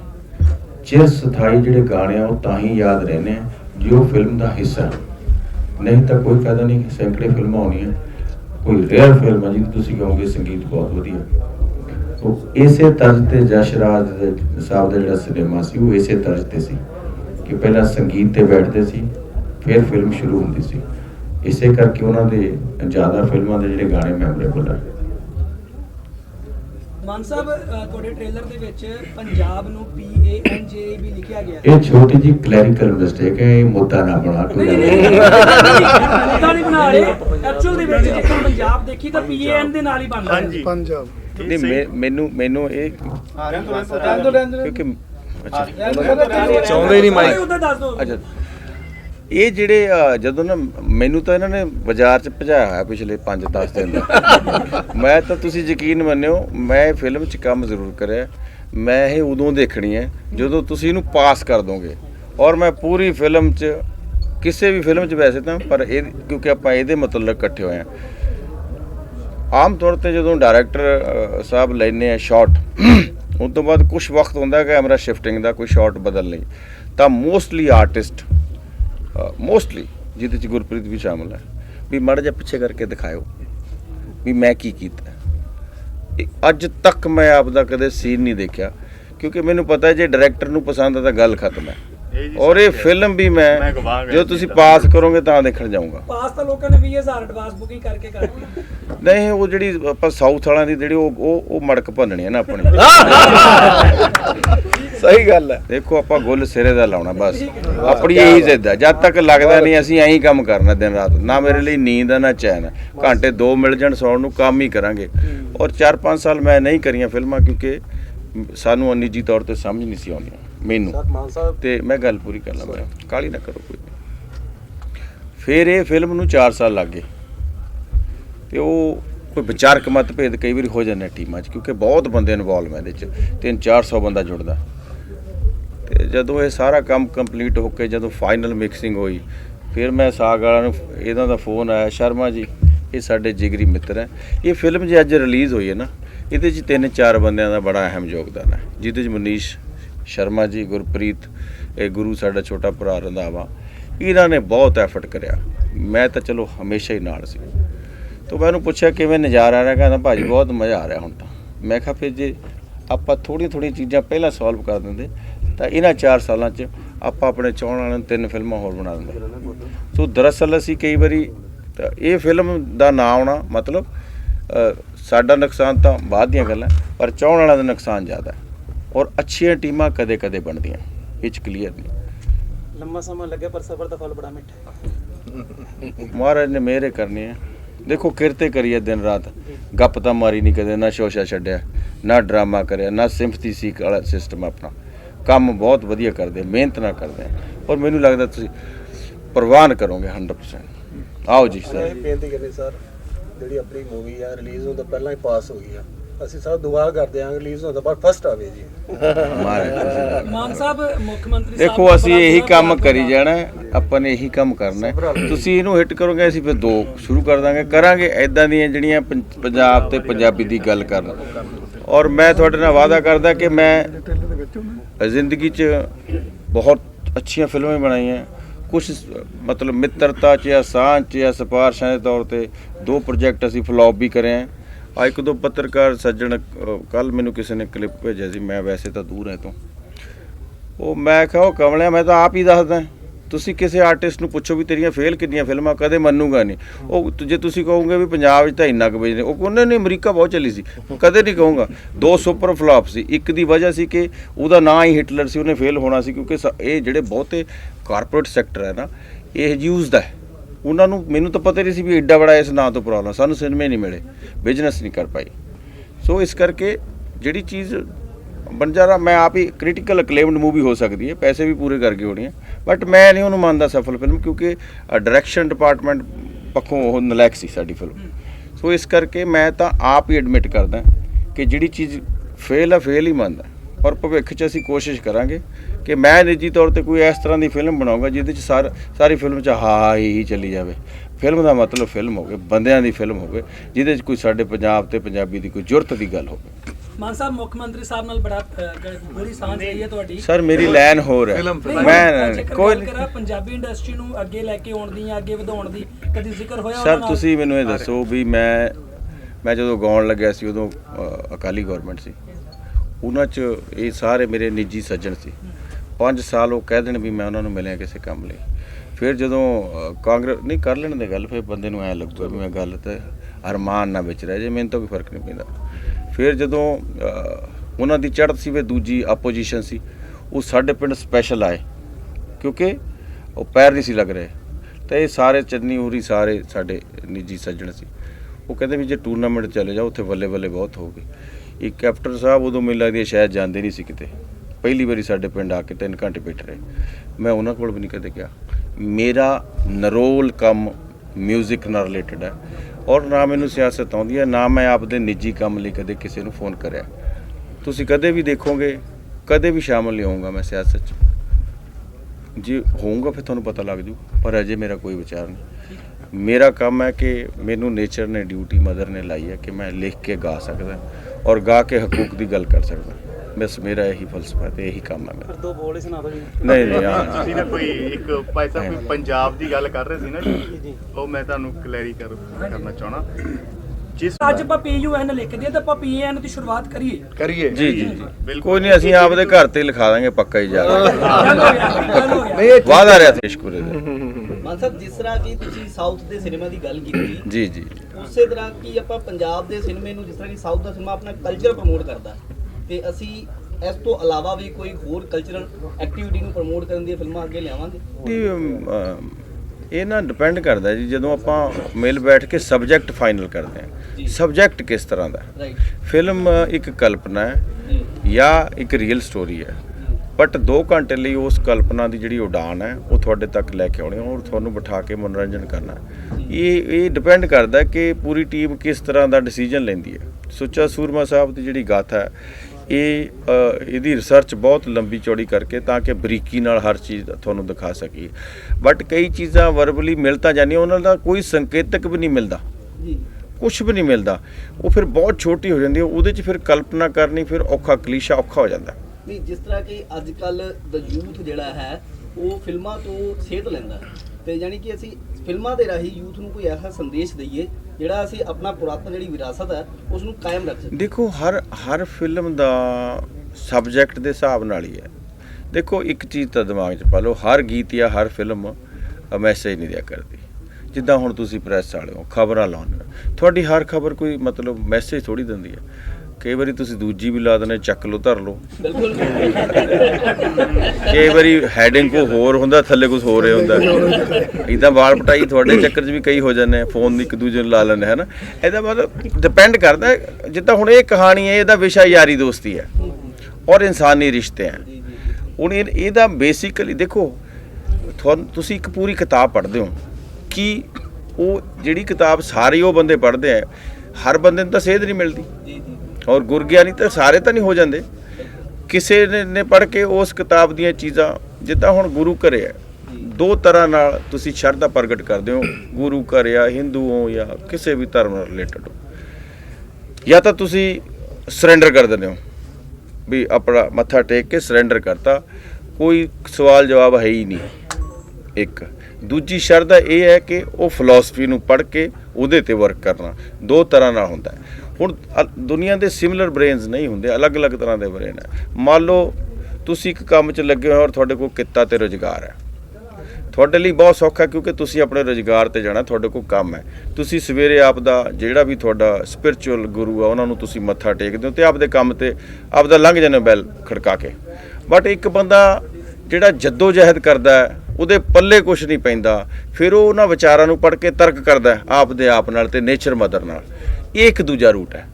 ਚਿਰ ਸਥਾਈ ਜਿਹੜੇ ਗਾਣੇ ਆ, ਉਹ ਤਾਂ ਹੀ ਯਾਦ ਰਹਿੰਦੇ ਆ, ਜੋ ਫਿਲਮ ਦਾ ਹਿੱਸਾ ਨਹੀਂ ਤਾਂ ਕੋਈ ਫਾਇਦਾ ਨਹੀਂ ਕਿ ਸੈਂਕੜੇ ਫਿਲਮਾਂ ਹੋਣੀਆਂ ਕੋਈ ਰੇਅਰ ਫਿਲਮ ਹੈ ਜਿਹਨੂੰ ਤੁਸੀਂ ਕਹੋਗੇ ਸੰਗੀਤ ਬਹੁਤ ਵਧੀਆ। ਉਹ ਇਸੇ ਤਰਜ਼ ਤੇ ਜਸ਼ ਰਾਜ ਦੇ ਸਾਹਿਬ ਦਾ ਜਿਹੜਾ ਸਿਨੇਮਾ ਸੀ, ਉਹ ਇਸੇ ਤਰਜ਼ ਤੇ ਸੀ ਕਿ ਪਹਿਲਾਂ ਸੰਗੀਤ ਤੇ ਬੈਠਦੇ ਸੀ, ਫਿਰ ਫਿਲਮ ਸ਼ੁਰੂ ਹੁੰਦੀ ਸੀ। ਇਸੇ ਕਰਕੇ ਉਹਨਾਂ ਦੇ ਜ਼ਿਆਦਾ ਫਿਲਮਾਂ ਦੇ ਜਿਹੜੇ ਗਾਣੇ ਮੈਮੋਰੇਬਲ ਆ। ਮਾਨ ਸਾਹਿਬ ਤੁਹਾਡੇ ਟ੍ਰੇਲਰ ਦੇ ਵਿੱਚ ਪੰਜਾਬ ਨੂੰ P A N J ਵੀ ਲਿਖਿਆ ਗਿਆ ਇਹ ਛੋਟੀ ਜੀ ਕਲੈਰੀਕਲ ਮਿਸਟੇਕ ਹੈ ਇਹ ਮੁੱਦਾ ਨਾ ਬਣਾ ਕੋਈ। ਮੁੱਦਾ ਨਹੀਂ ਬਣਾ ਰਹੇ। ਐਕਚੁਅਲ ਦੇ ਵਿੱਚ ਜੇਕਰ ਪੰਜਾਬ ਦੇਖੀ ਤਾਂ P A N ਦੇ ਨਾਲ ਹੀ ਬਣਦਾ ਹੈ। ਪੰਜਾਬ। ਨਹੀਂ ਮੈਨੂੰ ਮੈਨੂੰ ਇਹ ਕਿਉਂਕਿ ਅੱਛਾ। ਚਾਹੁੰਦੇ ਨਹੀਂ ਮਾਈਕ ਅੱਛਾ। ਇਹ ਜਿਹੜੇ ਅ, ਜਦੋਂ ਨਾ ਮੈਨੂੰ ਤਾਂ ਇਹਨਾਂ ਨੇ ਬਾਜ਼ਾਰ 'ਚ ਭਜਾਇਆ ਹੋਇਆ ਪਿਛਲੇ 5-10 ਦਿਨ ਦਾ। [LAUGHS] ਮੈਂ ਤਾਂ ਤੁਸੀਂ ਯਕੀਨ ਮੰਨਿਓ ਮੈਂ ਫਿਲਮ 'ਚ ਕੰਮ ਜ਼ਰੂਰ ਕਰਿਆ। ਮੈਂ ਇਹ ਉਦੋਂ ਦੇਖਣੀ ਹੈ ਜਦੋਂ ਤੁਸੀਂ ਇਹਨੂੰ ਪਾਸ ਕਰ ਦੋਗੇ। ਔਰ ਮੈਂ ਪੂਰੀ ਫਿਲਮ 'ਚ ਕਿਸੇ ਵੀ ਫਿਲਮ 'ਚ ਵੈਸੇ ਤਾਂ ਪਰ ਇਹ ਕਿਉਂਕਿ ਆਪਾਂ ਇਹਦੇ ਮਤਲਬ ਇਕੱਠੇ ਹੋਏ ਆ ਆਮ ਤੌਰ ਤੇ ਜਦੋਂ ਡਾਇਰੈਕਟਰ ਸਾਹਿਬ ਲੈਨੇ ਆ ਸ਼ਾਟ ਉਸ ਤੋਂ ਬਾਅਦ ਕੁਝ ਵਕਤ ਹੁੰਦਾ ਹੈ ਕੈਮਰਾ ਸ਼ਿਫਟਿੰਗ ਦਾ ਕੋਈ ਸ਼ਾਟ ਬਦਲ ਲਈ ਤਾਂ ਮੋਸਟਲੀ ਆਰਟਿਸਟ ਮੋਸਟਲੀ ਜਿਹਦੇ ਚ ਗੁਰਪ੍ਰੀਤ ਵੀ ਸ਼ਾਮਲ ਹੈ। ਵੀ ਮੜ ਜਾ ਪਿੱਛੇ ਕਰਕੇ ਦਿਖਾਇਓ ਵੀ ਮੈਂ ਕੀ ਕੀਤਾ। ਅੱਜ ਤੱਕ ਮੈਂ ਆਪ ਦਾ ਕਦੇ ਸੀਨ ਨਹੀਂ ਦੇਖਿਆ ਕਿਉਂਕਿ ਮੈਨੂੰ ਪਤਾ ਹੈ ਜੇ ਡਾਇਰੈਕਟਰ ਨੂੰ ਪਸੰਦ ਹੈ ਤਾਂ ਗੱਲ ਖਤਮ ਹੈ। ਔਰ ਇਹ ਫਿਲਮ ਵੀ ਮੈਂ ਜਦੋਂ ਤੁਸੀਂ ਪਾਸ ਕਰੋਗੇ ਤਾਂ ਦੇਖਣ ਜਾਊਂਗਾ। ਪਾਸ ਤਾਂ ਲੋਕਾਂ ਨੇ 20000 ਐਡਵਾਂਸ ਬੁਕਿੰਗ ਕਰਕੇ ਕਰਤੀ ਨਹੀਂ ਉਹ ਜਿਹੜੀ ਆਪਾਂ ਸਾਊਥ ਵਾਲਾਂ ਦੀ ਜਿਹੜੀ ਉਹ ਉਹ ਉਹ ਮੜਕ ਭੰਨਣੀ ਹੈ ਨਾ ਆਪਣੀ। [LAUGHS] ਸਹੀ ਗੱਲ ਹੈ। ਦੇਖੋ ਆਪਾਂ ਗੁੱਲ ਸਿਰੇ ਦਾ ਲਾਉਣਾ ਬਸ। ਆਪਣੀ ਇਹੀ ਜ਼ਿੱਦ ਹੈ। ਜਦ ਤੱਕ ਲੱਗਦਾ ਨਹੀਂ ਅਸੀਂ ਐਂ ਹੀ ਕੰਮ ਕਰਨਾ ਦਿਨ ਰਾਤ। ਨਾ ਮੇਰੇ ਲਈ ਨੀਂਦ ਹੈ ਨਾ ਚੈਨ ਘੰਟੇ ਦੋ ਮਿਲ ਜਾਣ ਸੌਣ ਨੂੰ ਕੰਮ ਹੀ ਕਰਾਂਗੇ। ਔਰ 4-5 ਸਾਲ ਮੈਂ ਨਹੀਂ ਕਰੀਆਂ ਫਿਲਮਾਂ ਕਿਉਂਕਿ ਸਾਨੂੰ ਨਿੱਜੀ ਤੌਰ ਤੇ ਸਮਝ ਨਹੀਂ ਸੀ ਆਉਂਦੀਆਂ ਮੈਨੂੰ। ਤੇ ਮੈਂ ਗੱਲ ਪੂਰੀ ਕਰ ਲਾਂ ਮੈਂ ਕਾਲੀ ਨਾ ਕਰੋ ਕੋਈ। ਫਿਰ ਇਹ ਫਿਲਮ ਨੂੰ 4 ਸਾਲ ਲੱਗ ਗਏ। ਤੇ ਉਹ ਕੋਈ ਵਿਚਾਰਕ ਮਤਭੇਦ ਕਈ ਵਾਰੀ ਹੋ ਜਾਂਦੇ ਟੀਮਾਂ 'ਚ ਕਿਉਂਕਿ ਬਹੁਤ ਬੰਦੇ ਇਨਵੋਲਵ ਹੈ ਇਹਦੇ 'ਚ। 3-400 ਬੰਦਾ ਜੁੜਦਾ। ਜਦੋਂ ਇਹ ਸਾਰਾ ਕੰਮ ਕੰਪਲੀਟ ਹੋ ਕੇ ਜਦੋਂ ਫਾਈਨਲ ਮਿਕਸਿੰਗ ਹੋਈ, ਫਿਰ ਮੈਂ ਸਾਗ ਵਾਲਿਆਂ ਨੂੰ ਇਹਨਾਂ ਦਾ ਫੋਨ ਆਇਆ, ਸ਼ਰਮਾ ਜੀ, ਇਹ ਸਾਡੇ ਜਿਗਰੀ ਮਿੱਤਰ ਹੈ। ਇਹ ਫਿਲਮ ਜੇ ਅੱਜ ਰਿਲੀਜ਼ ਹੋਈ ਹੈ ਨਾ, ਇਹਦੇ 'ਚ ਤਿੰਨ ਚਾਰ ਬੰਦਿਆਂ ਦਾ ਬੜਾ ਅਹਿਮ ਯੋਗਦਾਨ ਹੈ, ਜਿਹਦੇ 'ਚ ਮਨੀਸ਼ ਸ਼ਰਮਾ ਜੀ, ਗੁਰਪ੍ਰੀਤ, ਇਹ ਗੁਰੂ ਸਾਡਾ ਛੋਟਾ ਭਰਾ ਰੰਧਾਵਾ, ਇਹਨਾਂ ਨੇ ਬਹੁਤ ਐਫਰਟ ਕਰਿਆ। ਮੈਂ ਤਾਂ ਚਲੋ ਹਮੇਸ਼ਾ ਹੀ ਨਾਲ ਸੀ। ਤੋ ਮੈਂ ਉਹਨੂੰ ਪੁੱਛਿਆ, ਕਿਵੇਂ ਨਜ਼ਾਰਾ ਆ ਰਿਹਾ? ਕਹਿੰਦਾ, ਭਾਜੀ, ਬਹੁਤ ਮਜ਼ਾ ਆ ਰਿਹਾ ਹੁਣ ਤਾਂ। ਮੈਂ ਕਿਹਾ, ਫਿਰ ਜੇ ਆਪਾਂ ਥੋੜੀਆਂ ਥੋੜੀਆਂ ਚੀਜ਼ਾਂ ਪਹਿਲਾਂ ਸੋਲਵ ਕਰ ਦਿੰਦੇ ਤਾਂ ਇਹਨਾਂ 4 ਸਾਲਾਂ 'ਚ ਆਪਾਂ ਆਪਣੇ ਚਾਹਣ ਵਾਲਿਆਂ ਨੂੰ ਤਿੰਨ ਫਿਲਮਾਂ ਹੋਰ ਬਣਾ ਦਿੰਦੇ ਸੋ ਦਰਅਸਲ ਅਸੀਂ ਕਈ ਵਾਰੀ ਤਾਂ ਇਹ ਫਿਲਮ ਦਾ ਨਾਂ ਆਉਣਾ ਮਤਲਬ ਸਾਡਾ ਨੁਕਸਾਨ ਤਾਂ ਬਾਅਦ ਦੀਆਂ ਗੱਲਾਂ ਪਰ ਚਾਹਣ ਵਾਲਿਆਂ ਦਾ ਨੁਕਸਾਨ ਜ਼ਿਆਦਾ ਔਰ ਅੱਛੀਆਂ ਟੀਮਾਂ ਕਦੇ-ਕਦੇ ਬਣਦੀਆਂ ਇਹ 'ਚ ਕਲੀਅਰ ਨਹੀਂ। ਲੰਮਾ ਸਮਾਂ ਲੱਗਿਆ ਪਰ ਸਬਰ ਦਾ ਫਲ ਬੜਾ ਮਿੱਠਾ ਮਹਾਰਾਜ ਨੇ ਮਿਹਰੇ ਕਰਨੀ ਹੈ। ਦੇਖੋ ਕਿਰਤੇ ਕਰੀਏ ਦਿਨ ਰਾਤ ਗੱਪ ਤਾਂ ਮਾਰੀ ਨਹੀਂ ਕਦੇ ਨਾ ਸ਼ੋਸ਼ਾ ਛੱਡਿਆ ਨਾ ਡਰਾਮਾ ਕਰਿਆ ਨਾ ਸਿੰਪਥੀ ਸੀਕ ਵਾਲਾ ਸਿਸਟਮ ਆਪਣਾ। ਕੰਮ ਬਹੁਤ ਵਧੀਆ ਕਰਦੇ ਮਿਹਨਤ ਨਾਲ ਕਰਦੇ ਔਰ ਮੈਨੂੰ ਲੱਗਦਾ ਤੁਸੀਂ ਪ੍ਰਵਾਨ ਕਰੋਗੇ 100% ਆਓ ਜੀ ਸਰ। ਇਹ ਬੇਨਤੀ ਕਰਨੀ ਸਰ ਜਿਹੜੀ ਆਪਣੀ ਮੂਵੀ ਆ ਰਿਲੀਜ਼ ਹੋਣ ਤੋਂ ਪਹਿਲਾਂ ਹੀ ਪਾਸ ਹੋ ਗਈ ਆ। ਅਸੀਂ ਸਭ ਦੁਆ ਕਰਦੇ ਹਾਂ ਰਿਲੀਜ਼ ਹੋਣ ਤੋਂ ਬਾਅਦ ਫਸਟ ਆਵੇ ਜੀ। ਮਾਨ ਸਾਹਿਬ ਮੁੱਖ ਮੰਤਰੀ ਸਾਹਿਬ ਦੇਖੋ ਅਸੀਂ ਇਹੀ ਕੰਮ ਕਰੀ। ਜਾਣਾ ਆਪਾਂ ਨੇ ਇਹੀ ਕੰਮ ਕਰਨਾ। ਤੁਸੀਂ ਇਹਨੂੰ ਹਿੱਟ ਕਰੋਗੇ ਅਸੀਂ ਫਿਰ ਦੋ ਸ਼ੁਰੂ ਕਰ ਦਾਂਗੇ। ਕਰਾਂਗੇ ਐਦਾਂ ਦੀਆਂ ਜਿਹੜੀਆਂ ਪੰਜਾਬ ਤੇ ਪੰਜਾਬੀ ਦੀ ਗੱਲ ਕਰਨ। ਔਰ ਮੈਂ ਤੁਹਾਡੇ ਨਾਲ ਵਾਅਦਾ ਕਰਦਾ ਕਿ ਮੈਂ ਜ਼ਿੰਦਗੀ 'ਚ ਬਹੁਤ ਅੱਛੀਆਂ ਫਿਲਮਾਂ ਬਣਾਈਆਂ। ਕੁਝ ਮਤਲਬ ਮਿੱਤਰਤਾ 'ਚ ਜਾਂ ਸਾਂਝ 'ਚ ਜਾਂ ਸਿਫਾਰਸ਼ਾਂ ਦੇ ਤੌਰ ਤੇ ਦੋ ਪ੍ਰੋਜੈਕਟ ਅਸੀਂ ਫਲॉप ਵੀ ਕਰੇ ਆ। ਆ ਇੱਕ ਦੋ ਪੱਤਰਕਾਰ ਸੱਜਣ ਕੱਲ ਮੈਨੂੰ ਕਿਸੇ ਨੇ ਕਲਿੱਪ ਭੇਜਿਆ ਸੀ, ਮੈਂ ਵੈਸੇ ਤਾਂ ਦੂਰ ਹੈ ਤੋਂ। ਉਹ ਮੈਂ ਕਿਹਾ, ਉਹ ਕਮਲਿਆ, ਮੈਂ ਤਾਂ ਆਪ ਹੀ ਦੱਸਦਾ ਤੁਸੀਂ ਕਿਸੇ ਆਰਟਿਸਟ ਨੂੰ ਪੁੱਛੋ ਵੀ ਤੇਰੀਆਂ ਫੇਲ ਕਿੰਨੀਆਂ ਫਿਲਮਾਂ ਕਦੇ ਮੰਨੂਗਾ ਨਹੀਂ। ਉਹ ਜੇ ਤੁਸੀਂ ਕਹੋਗੇ ਵੀ ਪੰਜਾਬ 'ਚ ਤਾਂ ਇੰਨਾ ਕੁ ਵੇਚਦੇ ਉਹ ਕਹਿੰਦੇ ਨੇ ਅਮਰੀਕਾ ਬਹੁਤ ਚੱਲੀ ਸੀ। ਕਦੇ ਨਹੀਂ ਕਹੂੰਗਾ। ਦੋ ਸੁਪਰ ਫਲॉप ਸੀ। ਇੱਕ ਦੀ ਵਜ੍ਹਾ ਸੀ ਕਿ ਉਹਦਾ ਨਾਂ ਹੀ ਹਿਟਲਰ ਸੀ, ਉਹਨੇ ਫੇਲ ਹੋਣਾ ਸੀ ਕਿਉਂਕਿ ਸ- ਇਹ ਜਿਹੜੇ ਬਹੁਤੇ ਕਾਰਪੋਰੇਟ ਸੈਕਟਰ ਹੈ ਨਾ, ਇਹ ਯੂਜ਼ ਦਾ ਹੈ। ਉਹਨਾਂ ਨੂੰ ਮੈਨੂੰ ਤਾਂ ਪਤਾ ਨਹੀਂ ਸੀ ਵੀ ਐਡਾ ਬੜਾ ਇਸ ਨਾਂ ਤੋਂ ਪ੍ਰੋਬਲਮ ਸਾਨੂੰ ਸਿਨੇਮੇ ਨਹੀਂ ਮਿਲੇ। ਬਿਜ਼ਨਸ ਨਹੀਂ ਕਰ ਪਾਈ। ਸੋ ਇਸ ਕਰਕੇ ਜਿਹੜੀ ਚੀਜ਼ ਬੰਜਾਰਾ, ਮੈਂ ਆਪ ਹੀ ਕ੍ਰਿਟੀਕਲ ਅਕਲੇਮਡ ਮੂਵੀ ਹੋ ਸਕਦੀ ਹੈ, ਪੈਸੇ ਵੀ ਪੂਰੇ ਕਰਕੇ ਹੋਣੀ ਹੈ ਬਟ ਮੈਂ ਨਹੀਂ ਉਹਨੂੰ ਮੰਨਦਾ ਸਫਲ ਫਿਲਮ ਕਿਉਂਕਿ ਡਾਇਰੈਕਸ਼ਨ ਡਿਪਾਰਟਮੈਂਟ ਪੱਖੋਂ ਉਹ ਨਲੈਕ ਸੀ ਸਾਡੀ ਫਿਲਮ ਸੋ ਇਸ ਕਰਕੇ ਮੈਂ ਤਾਂ ਆਪ ਹੀ ਐਡਮਿਟ ਕਰਦਾ ਕਿ ਜਿਹੜੀ ਚੀਜ਼ ਫੇਲ ਆ ਫੇਲ ਹੀ ਮੰਨਦਾ। ਔਰ ਭਵਿੱਖ 'ਚ ਅਸੀਂ ਕੋਸ਼ਿਸ਼ ਕਰਾਂਗੇ ਕਿ ਮੈਂ ਨਿੱਜੀ ਤੌਰ ਤੇ ਕੋਈ ਇਸ ਤਰ੍ਹਾਂ ਦੀ ਫਿਲਮ ਬਣਾਉਂਗਾ, ਜਿਹਦੇ 'ਚ ਸਾਰ, ਸਾਰੀ ਫਿਲਮ 'ਚ ਹਾ ਹੀ ਹੀ ਚੱਲੀ ਜਾਵੇ। ਫਿਲਮ ਦਾ ਮਤਲਬ ਫਿਲਮ ਹੋਵੇ, ਬੰਦਿਆਂ ਦੀ ਫਿਲਮ ਹੋਵੇ, ਜਿਹਦੇ 'ਚ ਕੋਈ ਸਾਡੇ ਪੰਜਾਬ ਤੇ ਪੰਜਾਬੀ ਦੀ ਕੋਈ ਜ਼ਰੂਰਤ ਦੀ ਗੱਲ ਹੋਵੇ। ਮਾਨ ਸਾਹਿਬ ਮੁੱਖ ਮੰਤਰੀ ਸਾਹਿਬ ਨਾਲ ਬੜਾ ਬੜੀ ਸਾਂਝ ਰਹੀ ਹੈ ਤੁਹਾਡੀ। ਸਰ ਮੇਰੀ ਲਾਈਨ ਹੋਰ ਹੈ। ਮੈਂ ਕੋਈ ਕਰਾਂ ਪੰਜਾਬੀ ਇੰਡਸਟਰੀ ਨੂੰ ਅੱਗੇ ਲੈ ਕੇ ਆਉਣ ਦੀ ਜਾਂ ਅੱਗੇ ਵਧਾਉਣ ਦੀ ਕਦੀ ਜ਼ਿਕਰ ਹੋਇਆ ਸਰ? ਤੁਸੀਂ ਮੈਨੂੰ ਇਹ ਦੱਸੋ ਵੀ ਮੈਂ ਮੈਂ ਜਦੋਂ ਗਾਉਣ ਲੱਗਿਆ ਸੀ ਉਦੋਂ ਅ, ਅਕਾਲੀ ਗਵਰਨਮੈਂਟ ਸੀ। ਉਹਨਾਂ 'ਚ ਇਹ ਸਾਰੇ ਮੇਰੇ ਨਿੱਜੀ ਸੱਜਣ ਸੀ। 5 ਸਾਲ ਉਹ ਕਹਿ ਦੇਣ ਵੀ ਮੈਂ ਉਹਨਾਂ ਨੂੰ ਮਿਲਿਆ ਕਿਸੇ ਕੰਮ ਲਈ। ਫਿਰ ਜਦੋਂ ਕਾਂਗਰਸ ਨਹੀਂ ਕਰ ਲੈਣ ਦੇ ਗੱਲ ਫਿਰ ਬੰਦੇ ਨੂੰ ਐ ਲੱਗਦਾ ਵੀ ਮੈਂ ਗੱਲ ਤੇ ਅਰਮਾਨ ਨਾ ਵਿੱਚ ਰਹਿ ਜੇ ਮੈਨੂੰ ਤਾਂ ਕੋਈ ਫ਼ਰਕ ਨਹੀਂ ਪੈਂਦਾ। ਫਿਰ ਜਦੋਂ ਉਹਨਾਂ ਦੀ ਚੜ੍ਹਤ ਸੀ ਵੇ ਦੂਜੀ ਆਪੋਜੀਸ਼ਨ ਸੀ, ਉਹ ਸਾਡੇ ਪਿੰਡ ਸਪੈਸ਼ਲ ਆਏ, ਕਿਉਂਕਿ ਉਹ ਪੈਰ ਨਹੀਂ ਸੀ ਲੱਗ ਰਹੇ। ਤੇ ਇਹ ਸਾਰੇ ਚੰਨੀ ਹੋਰੀ ਸਾਰੇ ਸਾਡੇ ਨਿੱਜੀ ਸੱਜਣ ਸੀ। ਉਹ ਕਹਿੰਦੇ ਵੀ ਜੇ ਟੂਰਨਾਮੈਂਟ ਚਲੇ ਜਾਓ, ਉੱਥੇ ਬੱਲੇ ਬੱਲੇ ਬਹੁਤ ਹੋਊਗੀ। ਇਹ ਕੈਪਟਨ ਸਾਹਿਬ ਉਦੋਂ ਮੈਨੂੰ ਲੱਗਦੀ ਹੈ ਸ਼ਾਇਦ ਜਾਂਦੇ ਨਹੀਂ ਸੀ ਕਿਤੇ। ਪਹਿਲੀ ਵਾਰੀ ਸਾਡੇ ਪਿੰਡ ਆ ਕੇ 3 ਘੰਟੇ ਬੈਠ ਰਹੇ। ਮੈਂ ਉਹਨਾਂ ਕੋਲ ਵੀ ਨਹੀਂ ਕਦੇ ਗਿਆ। ਮੇਰਾ ਨਰੋਲ ਕੰਮ 뮤직 ਨਾਲ ਰਿਲੇਟਡ ਹੈ। ਔਰ ਨਾ ਮੈਨੂੰ ਸਿਆਸਤ ਆਉਂਦੀ ਹੈ, ਨਾ ਮੈਂ ਆਪਦੇ ਨਿੱਜੀ ਕੰਮ ਲਈ ਕਦੇ ਕਿਸੇ ਨੂੰ ਫੋਨ ਕਰਿਆ। ਤੁਸੀਂ ਕਦੇ ਵੀ ਦੇਖੋਗੇ, ਕਦੇ ਵੀ ਸ਼ਾਮਲ ਨਹੀਂ ਹੋਊਂਗਾ ਮੈਂ ਸਿਆਸਤ 'ਚ। ਜੇ ਹੋਊਂਗਾ ਫਿਰ ਤੁਹਾਨੂੰ ਪਤਾ ਲੱਗ ਜੂ, ਪਰ ਅਜੇ ਮੇਰਾ ਕੋਈ ਵਿਚਾਰ ਨਹੀਂ। ਮੇਰਾ ਕੰਮ ਹੈ ਕਿ ਮੈਨੂੰ ਨੇਚਰ ਨੇ ਡਿਊਟੀ ਮਦਰ ਨੇ ਲਾਈ ਹੈ ਕਿ ਮੈਂ ਲਿਖ ਕੇ ਗਾ ਸਕਦਾ ਔਰ ਗਾ ਕੇ ਹਕੂਕ ਦੀ ਗੱਲ ਕਰ ਸਕਦਾ। ਬਸ ਮੇਰਾ ਇਹੀ ਫਲਸਫਾ ਤੇ ਇਹੀ ਕੰਮ ਹੈ ਮੇਰਾ। ਦੋ ਬੋਲ ਹੀ ਸੁਣਾ ਦਿਓ ਜੀ। ਨਹੀਂ ਨਹੀਂ ਹਾਂ ਤੁਸੀਂ ਨਾ ਕੋਈ ਇੱਕ ਭਾਈ ਸਾਹਿਬ ਕੋਈ ਪੰਜਾਬ ਦੀ ਗੱਲ ਕਰ ਰਹੇ ਸੀ ਨਾ ਜੀ ਉਹ ਮੈਂ ਤੁਹਾਨੂੰ ਕਲੈਰੀ ਕਰ ਕਰਨਾ ਚਾਹਣਾ। ਜਿਸ ਅੱਜ ਆਪਾਂ ਪੀਯੂਐਨ ਲਿਖਦੇ ਆ ਤਾਂ ਆਪਾਂ ਪੀਐਨ ਦੀ ਸ਼ੁਰੂਆਤ ਕਰੀਏ। ਕਰੀਏ। ਜੀ ਜੀ ਜੀ। ਕੋਈ ਨਹੀਂ ਅਸੀਂ ਆਪਦੇ ਘਰ ਤੇ ਲਿਖਾ ਦਾਂਗੇ ਪੱਕਾ ਹੀ ਜਾ ਨਹੀਂ ਵਾਦਾ ਰਿਹਾ ਤੇਸ਼ਕੁਰੇ ਦਾ। ਮਾਨ ਸਾਹਿਬ ਜਿਸ ਤਰ੍ਹਾਂ ਕਿ ਤੁਸੀਂ ਸਾਊਥ ਦੇ ਸਿਨੇਮਾ ਦੀ ਗੱਲ ਕੀਤੀ ਜੀ ਜੀ। ਉਸੇ ਤਰ੍ਹਾਂ ਕਿ ਆਪਾਂ ਪੰਜਾਬ ਦੇ ਸਿਨੇਮੇ ਨੂੰ ਜਿਸ ਤਰ੍ਹਾਂ ਕਿ ਸਾਊਥ ਦਾ ਸਿਨੇਮਾ ਆਪਣਾ ਕਲਚਰ ਪ੍ਰਮੋਟ ਕਰਦਾ? ਤੇ ਅਸੀਂ ਇਸ ਤੋਂ ਇਲਾਵਾ ਵੀ ਕੋਈ ਹੋਰ ਕਲਚਰਲ ਐਕਟੀਵਿਟੀ ਨੂੰ ਪ੍ਰਮੋਟ ਕਰਨ ਦੀਆਂ ਫਿਲਮਾਂ ਅੱਗੇ ਲਿਆਵਾਂਗੇ? ਇਹ ਨਾ ਡਿਪੈਂਡ ਕਰਦਾ ਜੀ ਜਦੋਂ ਆਪਾਂ ਮਿਲ ਬੈਠ ਕੇ ਸਬਜੈਕਟ ਫਾਈਨਲ ਕਰਦੇ। ਹਾਂ। ਸਬਜੈਕਟ ਕਿਸ ਤਰ੍ਹਾਂ ਦਾ? ਫਿਲਮ ਇੱਕ ਕਲਪਨਾ ਹੈ ਜੀ। ਇੱਕ ਰੀਅਲ ਸਟੋਰੀ ਹੈ। ਬਟ 2 ਘੰਟੇ ਲਈ ਉਸ ਕਲਪਨਾ ਦੀ ਜਿਹੜੀ ਉਡਾਨ ਹੈ ਉਹ ਤੁਹਾਡੇ ਤੱਕ ਲੈ ਕੇ ਆਉਣੀ ਔਰ ਤੁਹਾਨੂੰ ਬਿਠਾ ਕੇ ਮਨੋਰੰਜਨ ਕਰਨਾ। ਇਹ ਇਹ ਡਿਪੈਂਡ ਕਰਦਾ ਕਿ ਪੂਰੀ ਟੀਮ ਕਿਸ ਤਰ੍ਹਾਂ ਦਾ ਡਿਸੀਜਨ ਲੈਂਦੀ ਹੈ। ਸੁੱਚਾ ਸੂਰਮਾ ਸਾਹਿਬ ਦੀ ਜਿਹੜੀ ਗਾਥਾ ਹੈ ਇਹ ਇਹਦੀ ਰਿਸਰਚ ਬਹੁਤ ਲੰਬੀ ਚੌੜੀ ਕਰਕੇ ਤਾਂ ਕਿ ਬਰੀਕੀ ਨਾਲ ਹਰ ਚੀਜ਼ ਤੁਹਾਨੂੰ ਦਿਖਾ ਸਕੀਏ। ਬਟ ਕਈ ਚੀਜ਼ਾਂ ਵਰਬਲੀ ਮਿਲ ਤਾਂ ਜਾਂਦੀਆਂ ਉਹਨਾਂ ਦਾ ਕੋਈ ਸੰਕੇਤਕ ਵੀ ਨਹੀਂ ਮਿਲਦਾ। ਜੀ। ਕੁਝ ਵੀ ਨਹੀਂ ਮਿਲਦਾ। ਉਹ ਫਿਰ ਬਹੁਤ ਛੋਟੀ ਹੋ ਜਾਂਦੀ ਹੈ ਉਹਦੇ 'ਚ ਫਿਰ ਕਲਪਨਾ ਕਰਨੀ ਫਿਰ ਔਖਾ ਕਲੀਸ਼ਾ ਔਖਾ ਹੋ ਜਾਂਦਾ। ਨਹੀਂ ਜਿਸ ਤਰ੍ਹਾਂ ਕਿ ਅੱਜ ਕੱਲ ਦਾ ਯੂਥ ਜਿਹੜਾ ਹੈ ਉਹ ਫਿਲਮਾਂ ਤੋਂ ਸੇਧ ਲੈਂਦਾ ਹੈ। ਤੇ ਯਾਨੀ ਕਿ ਅਸੀਂ ਫਿਲਮਾਂ ਦੇ ਰਾਹੀਂ ਯੂਥ ਨੂੰ ਕੋਈ ਐਸਾ ਸੰਦੇਸ਼ ਦਈਏ, ਜਿਹੜਾ ਅਸੀਂ ਆਪਣਾ ਪੁਰਾਤਨ ਜਿਹੜੀ ਵਿਰਾਸਤ ਹੈ ਉਸ ਨੂੰ ਕਾਇਮ ਰੱਖ ਸਕੀਏ। ਦੇਖੋ, ਹਰ ਹਰ ਫਿਲਮ ਦਾ ਸਬਜੈਕਟ ਦੇ ਹਿਸਾਬ ਨਾਲ ਹੀ ਹੈ। ਦੇਖੋ, ਇੱਕ ਚੀਜ਼ ਤਾਂ ਦਿਮਾਗ 'ਚ ਪਾ ਲਓ, ਹਰ ਗੀਤ ਜਾਂ ਹਰ ਫਿਲਮ ਮੈਸੇਜ ਨਹੀਂ ਦਿਆ ਕਰਦੀ। ਜਿੱਦਾਂ ਹੁਣ ਤੁਸੀਂ ਪ੍ਰੈਸ ਵਾਲੇ ਹੋ, ਖਬਰਾਂ ਲਾਉਂਦੇ ਹੋ। ਤੁਹਾਡੀ ਹਰ ਖਬਰ ਕੋਈ ਮਤਲਬ ਮੈਸੇਜ ਥੋੜੀ ਦਿੰਦੀ ਹੈ। ਕਈ ਵਾਰੀ ਤੁਸੀਂ ਦੂਜੀ ਵੀ ਲਾ ਦਿੰਦੇ ਚੱਕ ਲਓ ਧਰ ਲਓ। ਬਿਲਕੁਲ। ਕਈ ਵਾਰੀ ਹੈਡਿੰਗ ਕੋ ਹੋਰ ਹੁੰਦਾ ਥੱਲੇ ਕੁਝ ਹੀ ਹੁੰਦਾ। ਇਦਾਂ ਵਾਲ ਪਟਾਈ ਤੁਹਾਡੇ ਚੱਕਰ 'ਚ ਵੀ ਕਈ ਹੋ ਜਾਂਦੇ ਆ ਫੋਨ ਇੱਕ ਦੂਜੇ ਨੂੰ ਲਾ ਲੈਂਦੇ ਹੈ ਨਾ ਇਹਦਾ ਮਤਲਬ ਡਿਪੈਂਡ ਕਰਦਾ ਜਿੱਦਾਂ ਹੁਣ ਇਹ ਕਹਾਣੀ ਹੈ ਇਹਦਾ ਵਿਸ਼ਾ ਯਾਰੀ ਦੋਸਤੀ ਹੈ ਔਰ ਇਨਸਾਨੀ ਰਿਸ਼ਤੇ ਹੈ। ਹੁਣ ਇਹ- ਇਹਦਾ ਬੇਸਿਕਲੀ ਦੇਖੋ ਤੁਹਾਨੂੰ ਤੁਸੀਂ ਇੱਕ ਪੂਰੀ ਕਿਤਾਬ ਪੜ੍ਹਦੇ ਹੋ ਕਿ ਉਹ ਜਿਹੜੀ ਕਿਤਾਬ ਸਾਰੇ ਉਹ ਬੰਦੇ ਪੜ੍ਹਦੇ ਆ ਹਰ ਬੰਦੇ ਨੂੰ ਤਾਂ ਸੇਧ ਨਹੀਂ ਮਿਲਦੀ। ਜੀ ਜੀ ਔਰ ਗੁਰਗਿਆਨੀ ਤਾਂ ਸਾਰੇ ਤਾਂ ਨਹੀਂ ਹੋ ਜਾਂਦੇ। ਕਿਸੇ ਨੇ, ਪੜ੍ਹ ਕੇ ਉਸ ਕਿਤਾਬ ਦੀਆਂ ਚੀਜ਼ਾਂ ਜਿੱਦਾਂ ਹੁਣ ਗੁਰੂ ਘਰ ਹੈ ਦੋ ਤਰ੍ਹਾਂ ਨਾਲ ਤੁਸੀਂ ਸ਼ਰਧਾ ਪ੍ਰਗਟ ਕਰਦੇ ਹੋ। ਗੁਰੂ ਘਰ ਜਾਂ ਹਿੰਦੂ ਹੋ ਜਾਂ ਕਿਸੇ ਵੀ ਧਰਮ ਨਾਲ ਰਿਲੇਟਡ ਹੋ। ਜਾਂ ਤਾਂ ਤੁਸੀਂ ਸਰੈਂਡਰ ਕਰ ਦਿੰਦੇ ਹੋ ਵੀ ਆਪਣਾ ਮੱਥਾ ਟੇਕ ਕੇ ਸਰੈਂਡਰ ਕਰਤਾ ਕੋਈ ਸਵਾਲ ਜਵਾਬ ਹੈ ਹੀ ਨਹੀਂ। ਇੱਕ। ਦੂਜੀ ਸ਼ਰਧਾ ਇਹ ਹੈ ਕਿ ਉਹ ਫਿਲਾਸਫੀ ਨੂੰ ਪੜ੍ਹ ਕੇ ਉਹਦੇ ਤੇ ਵਰਕ ਕਰਨਾ ਦੋ ਤਰ੍ਹਾਂ ਨਾਲ ਹੁੰਦਾ ਹੈ। ਹੁਣ ਅ- ਦੁਨੀਆ ਦੇ ਸਿਮਿਲਰ ਬ੍ਰੇਨਸ ਨਹੀਂ ਹੁੰਦੇ, ਅਲੱਗ-ਅਲੱਗ ਤਰ੍ਹਾਂ ਦੇ ਬ੍ਰੇਨ ਹੈ ਮੰਨ ਲਓ, ਤੁਸੀਂ ਇੱਕ ਕੰਮ 'ਚ ਲੱਗੇ ਹੋ ਔਰ ਤੁਹਾਡੇ ਕੋਲ ਕਿੱਤਾ ਤੇ ਰੁਜ਼ਗਾਰ ਹੈ। ਤੁਹਾਡੇ ਲਈ ਬਹੁਤ ਸੌਖਾ ਕਿਉਂਕਿ ਤੁਸੀਂ ਆਪਣੇ ਰੁਜ਼ਗਾਰ ਤੇ ਜਾਣਾ, ਤੁਹਾਡੇ ਕੋਲ ਕੰਮ ਹੈ। ਤੁਸੀਂ ਸਵੇਰੇ ਆਪ ਦਾ ਜਿਹੜਾ ਵੀ ਤੁਹਾਡਾ ਸਪਿਰਚੁਅਲ ਗੁਰੂ ਆ, ਉਹਨਾਂ ਨੂੰ ਤੁਸੀਂ ਮੱਥਾ ਟੇਕਦੇ ਹੋ ਤੇ ਆਪਦੇ ਕੰਮ ਤੇ ਆਪਦਾ ਲੰਘ ਜਾਂਦੇ ਹੋ ਬੈਲ ਖੜਕਾ ਕੇ। ਬਟ ਇੱਕ ਬੰਦਾ ਜਿਹੜਾ ਜੱਦੋ ਜਹਿਦ ਕਰਦਾ ਉਹਦੇ ਪੱਲੇ ਕੁਝ ਨਹੀਂ ਪੈਂਦਾ, ਫਿਰ ਉਹ ਉਹਨਾਂ ਵਿਚਾਰਾਂ ਨੂੰ ਪੜ੍ਹ ਕੇ ਤਰਕ ਕਰਦਾ ਹੈ ਆਪ ਦੇ ਆਪ ਨਾਲ ਤੇ ਨੇਚਰ ਮਦਰ ਨਾਲ। ਇਹ ਇੱਕ ਦੂਜਾ ਰੂਟ ਹੈ।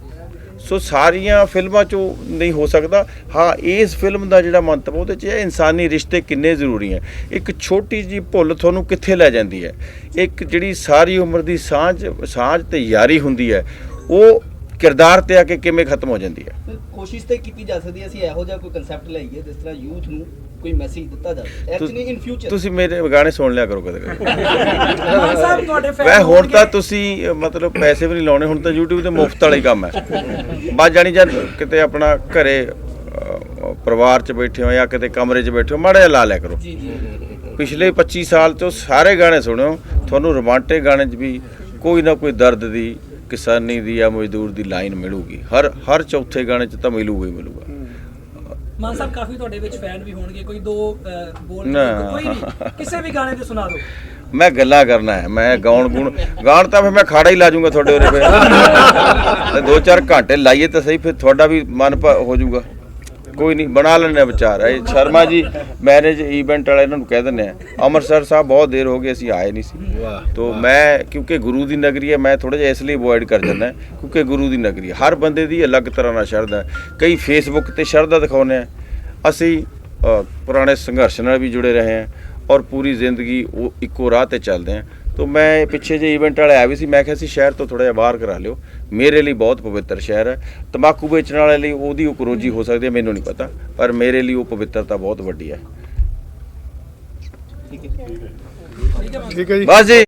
ਸੋ ਸਾਰੀਆਂ ਫਿਲਮਾਂ 'ਚੋਂ ਨਹੀਂ ਹੋ ਸਕਦਾ। ਹਾਂ, ਇਸ ਫਿਲਮ ਦਾ ਜਿਹੜਾ ਮੰਤਵ ਉਹਦੇ 'ਚ ਹੈ ਇਨਸਾਨੀ ਰਿਸ਼ਤੇ ਕਿੰਨੇ ਜ਼ਰੂਰੀ ਹੈ। ਇੱਕ ਛੋਟੀ ਜੀ ਭੁੱਲ ਤੁਹਾਨੂੰ ਕਿੱਥੇ ਲੈ ਜਾਂਦੀ ਹੈ। ਇੱਕ ਜਿਹੜੀ ਸਾਰੀ ਉਮਰ ਦੀ ਸਾਂਝ ਸਾਂਝ ਤੇ ਯਾਰੀ ਹੁੰਦੀ ਹੈ, ਉਹ ਕਿਰਦਾਰ ਤੇ ਆ ਕੇ ਕਿਵੇਂ ਖਤਮ ਹੋ ਜਾਂਦੀ ਹੈ। ਕੋਸ਼ਿਸ਼ ਤੇ ਕੀਤੀ ਜਾ ਸਕਦੀ ਹੈ ਅਸੀਂ ਇਹੋ ਜਿਹਾ ਕੋਈ ਕਨਸੈਪਟ ਲਈਏ ਜਿਸ ਤਰ੍ਹਾਂ ਯੂਥ ਨੂੰ ਕੋਈ ਮੈਸੇਜ ਦਿੱਤਾ ਜਾਵੇ। ਐਕਚੁਅਲੀ ਇਨ ਫਿਊਚਰ ਤੁਸੀਂ ਮੇਰੇ ਗਾਣੇ ਸੁਣ ਲਿਆ ਕਰੋ ਕਦੇ [LAUGHS] ਸਾਹਿਬ ਤੁਹਾਡੇ ਫੈਨ ਵੈ ਹੁਣ ਤਾਂ ਤੁਸੀਂ ਮਤਲਬ ਪੈਸੇ ਵੀ ਨਹੀਂ ਲਾਉਣੇ ਹੁਣ ਤਾਂ YouTube ਤੇ ਮੁਫਤ ਵਾਲਾ ਹੀ ਕੰਮ ਹੈ। ਬਾਅਦ ਜਾਣੀ ਜਦ ਕਿਤੇ ਆਪਣਾ ਘਰੇ ਪਰਿਵਾਰ 'ਚ ਬੈਠੇ ਹੋ ਜਾਂ ਕਿਤੇ ਕਮਰੇ 'ਚ ਬੈਠੇ ਹੋ ਮਾੜਾ ਜਿਹਾ ਲਾ ਲਿਆ ਕਰੋ। ਜੀ ਜੀ ਪਿਛਲੇ 25 ਸਾਲ ਤੋਂ ਸਾਰੇ ਗਾਣੇ ਸੁਣਿਓ ਤੁਹਾਨੂੰ ਰੋਮਾਂਟਿਕ ਗਾਣੇ 'ਚ ਵੀ ਕੋਈ ਨਾ ਕੋਈ ਦਰਦ ਦੀ ਕਿਸਾਨੀ ਦੀ ਜਾਂ ਮਜ਼ਦੂਰ ਦੀ ਲਾਈਨ ਮਿਲੂਗੀ। ਹਰ ਹਰ ਚੌਥੇ ਗਾਣੇ 'ਚ ਤਾਂ ਮਿਲੂਗਾ ਹੀ ਮਿਲੂਗਾ। ਮਾਨ ਸਾਹਿਬ ਕਾਫੀ ਤੁਹਾਡੇ ਵਿੱਚ ਫੈਨ ਵੀ ਹੋਣਗੇ। ਕੋਈ ਦੋ ਅਹ, ਬੋਲ ਨਾ। ਕੋਈ ਨਹੀਂ। ਕਿਸੇ ਵੀ ਗਾਣੇ ਤੇ ਸੁਣਾ ਦਿਓ। ਮੈਂ ਗੱਲਾਂ ਕਰਨਾ ਹੈ। ਮੈਂ ਗਾਉਣ ਗੁਣ ਗਾਣ ਤਾਂ ਫਿਰ ਮੈਂ ਖਾੜਾ ਹੀ ਲਾ ਜਾਊਂਗਾ ਤੁਹਾਡੇ ਉਰੇ ਫਿਰ। [LAUGHS] ਤੇ ਦੋ ਚਾਰ ਘੰਟੇ ਲਾਈਏ ਤਾਂ ਸਹੀ ਫਿਰ ਤੁਹਾਡਾ ਵੀ ਮਨ ਭ- ਹੋ ਜਾਊਗਾ ਕੋਈ ਨਹੀਂ ਬਣਾ ਲੈਣੇ ਵਿਚਾਰ। ਇਹ ਸ਼ਰਮਾ ਜੀ ਮੈਨੇਜ ਇਵੈਂਟ ਵਾਲੇ ਇਹਨਾਂ ਨੂੰ ਕਹਿ ਦਿੰਦੇ ਆ ਅੰਮ੍ਰਿਤਸਰ ਸਾਹਿਬ ਬਹੁਤ ਦੇਰ ਹੋ ਗਈ ਅਸੀਂ ਆਏ ਨਹੀਂ ਸੀ। ਤੋ ਮੈਂ ਕਿਉਂਕਿ ਗੁਰੂ ਦੀ ਨਗਰੀ ਹੈ ਮੈਂ ਥੋੜਾ ਜਿਹਾ ਇਸ ਲਈ ਅਵੋਇਡ ਕਰ ਜਾਂਦਾ ਕਿਉਂਕਿ ਗੁਰੂ ਦੀ ਨਗਰੀ ਹੈ। ਹਰ ਬੰਦੇ ਦੀ ਅਲੱਗ ਤਰ੍ਹਾਂ ਨਾਲ ਸ਼ਰਧਾ ਹੈ। ਕਈ ਫੇਸਬੁੱਕ ਤੇ ਸ਼ਰਧਾ ਦਿਖਾਉਂਦੇ ਆ ਅਸੀਂ ਪੁਰਾਣੇ ਸੰਘਰਸ਼ ਨਾਲ ਵੀ ਜੁੜੇ ਰਹੇ ਹਾਂ ਔਰ ਪੂਰੀ ਜ਼ਿੰਦਗੀ ਉਹ ਇੱਕੋ ਰਾਹ ਤੇ ਚੱਲਦੇ ਆ ਤੋ ਮੈਂ ਪਿੱਛੇ ਜੇ ਇਵੈਂਟ ਵਾਲੇ ਆਏ ਵੀ ਸੀ ਮੈਂ ਕਿਹਾ ਸੀ ਸ਼ਹਿਰ ਤੋਂ ਥੋੜਾ ਜਿਹਾ ਬਾਹਰ ਕਰਾ ਲਿਓ। ਮੇਰੇ ਲਈ ਬਹੁਤ ਪਵਿੱਤਰ ਸ਼ਹਿਰ ਹੈ। ਤੰਬਾਕੂ ਵੇਚਣ ਵਾਲੇ ਲਈ ਉਹਦੀ ਉਹ ਰੋਜੀ ਹੋ ਸਕਦੀ ਹੈ ਮੈਨੂੰ ਨਹੀਂ ਪਤਾ। ਪਰ ਮੇਰੇ ਲਈ ਉਹ ਪਵਿੱਤਰਤਾ ਬਹੁਤ ਵੱਡੀ ਹੈ। ਠੀਕ ਹੈ ਜੀ। ਬਸ ਜੀ।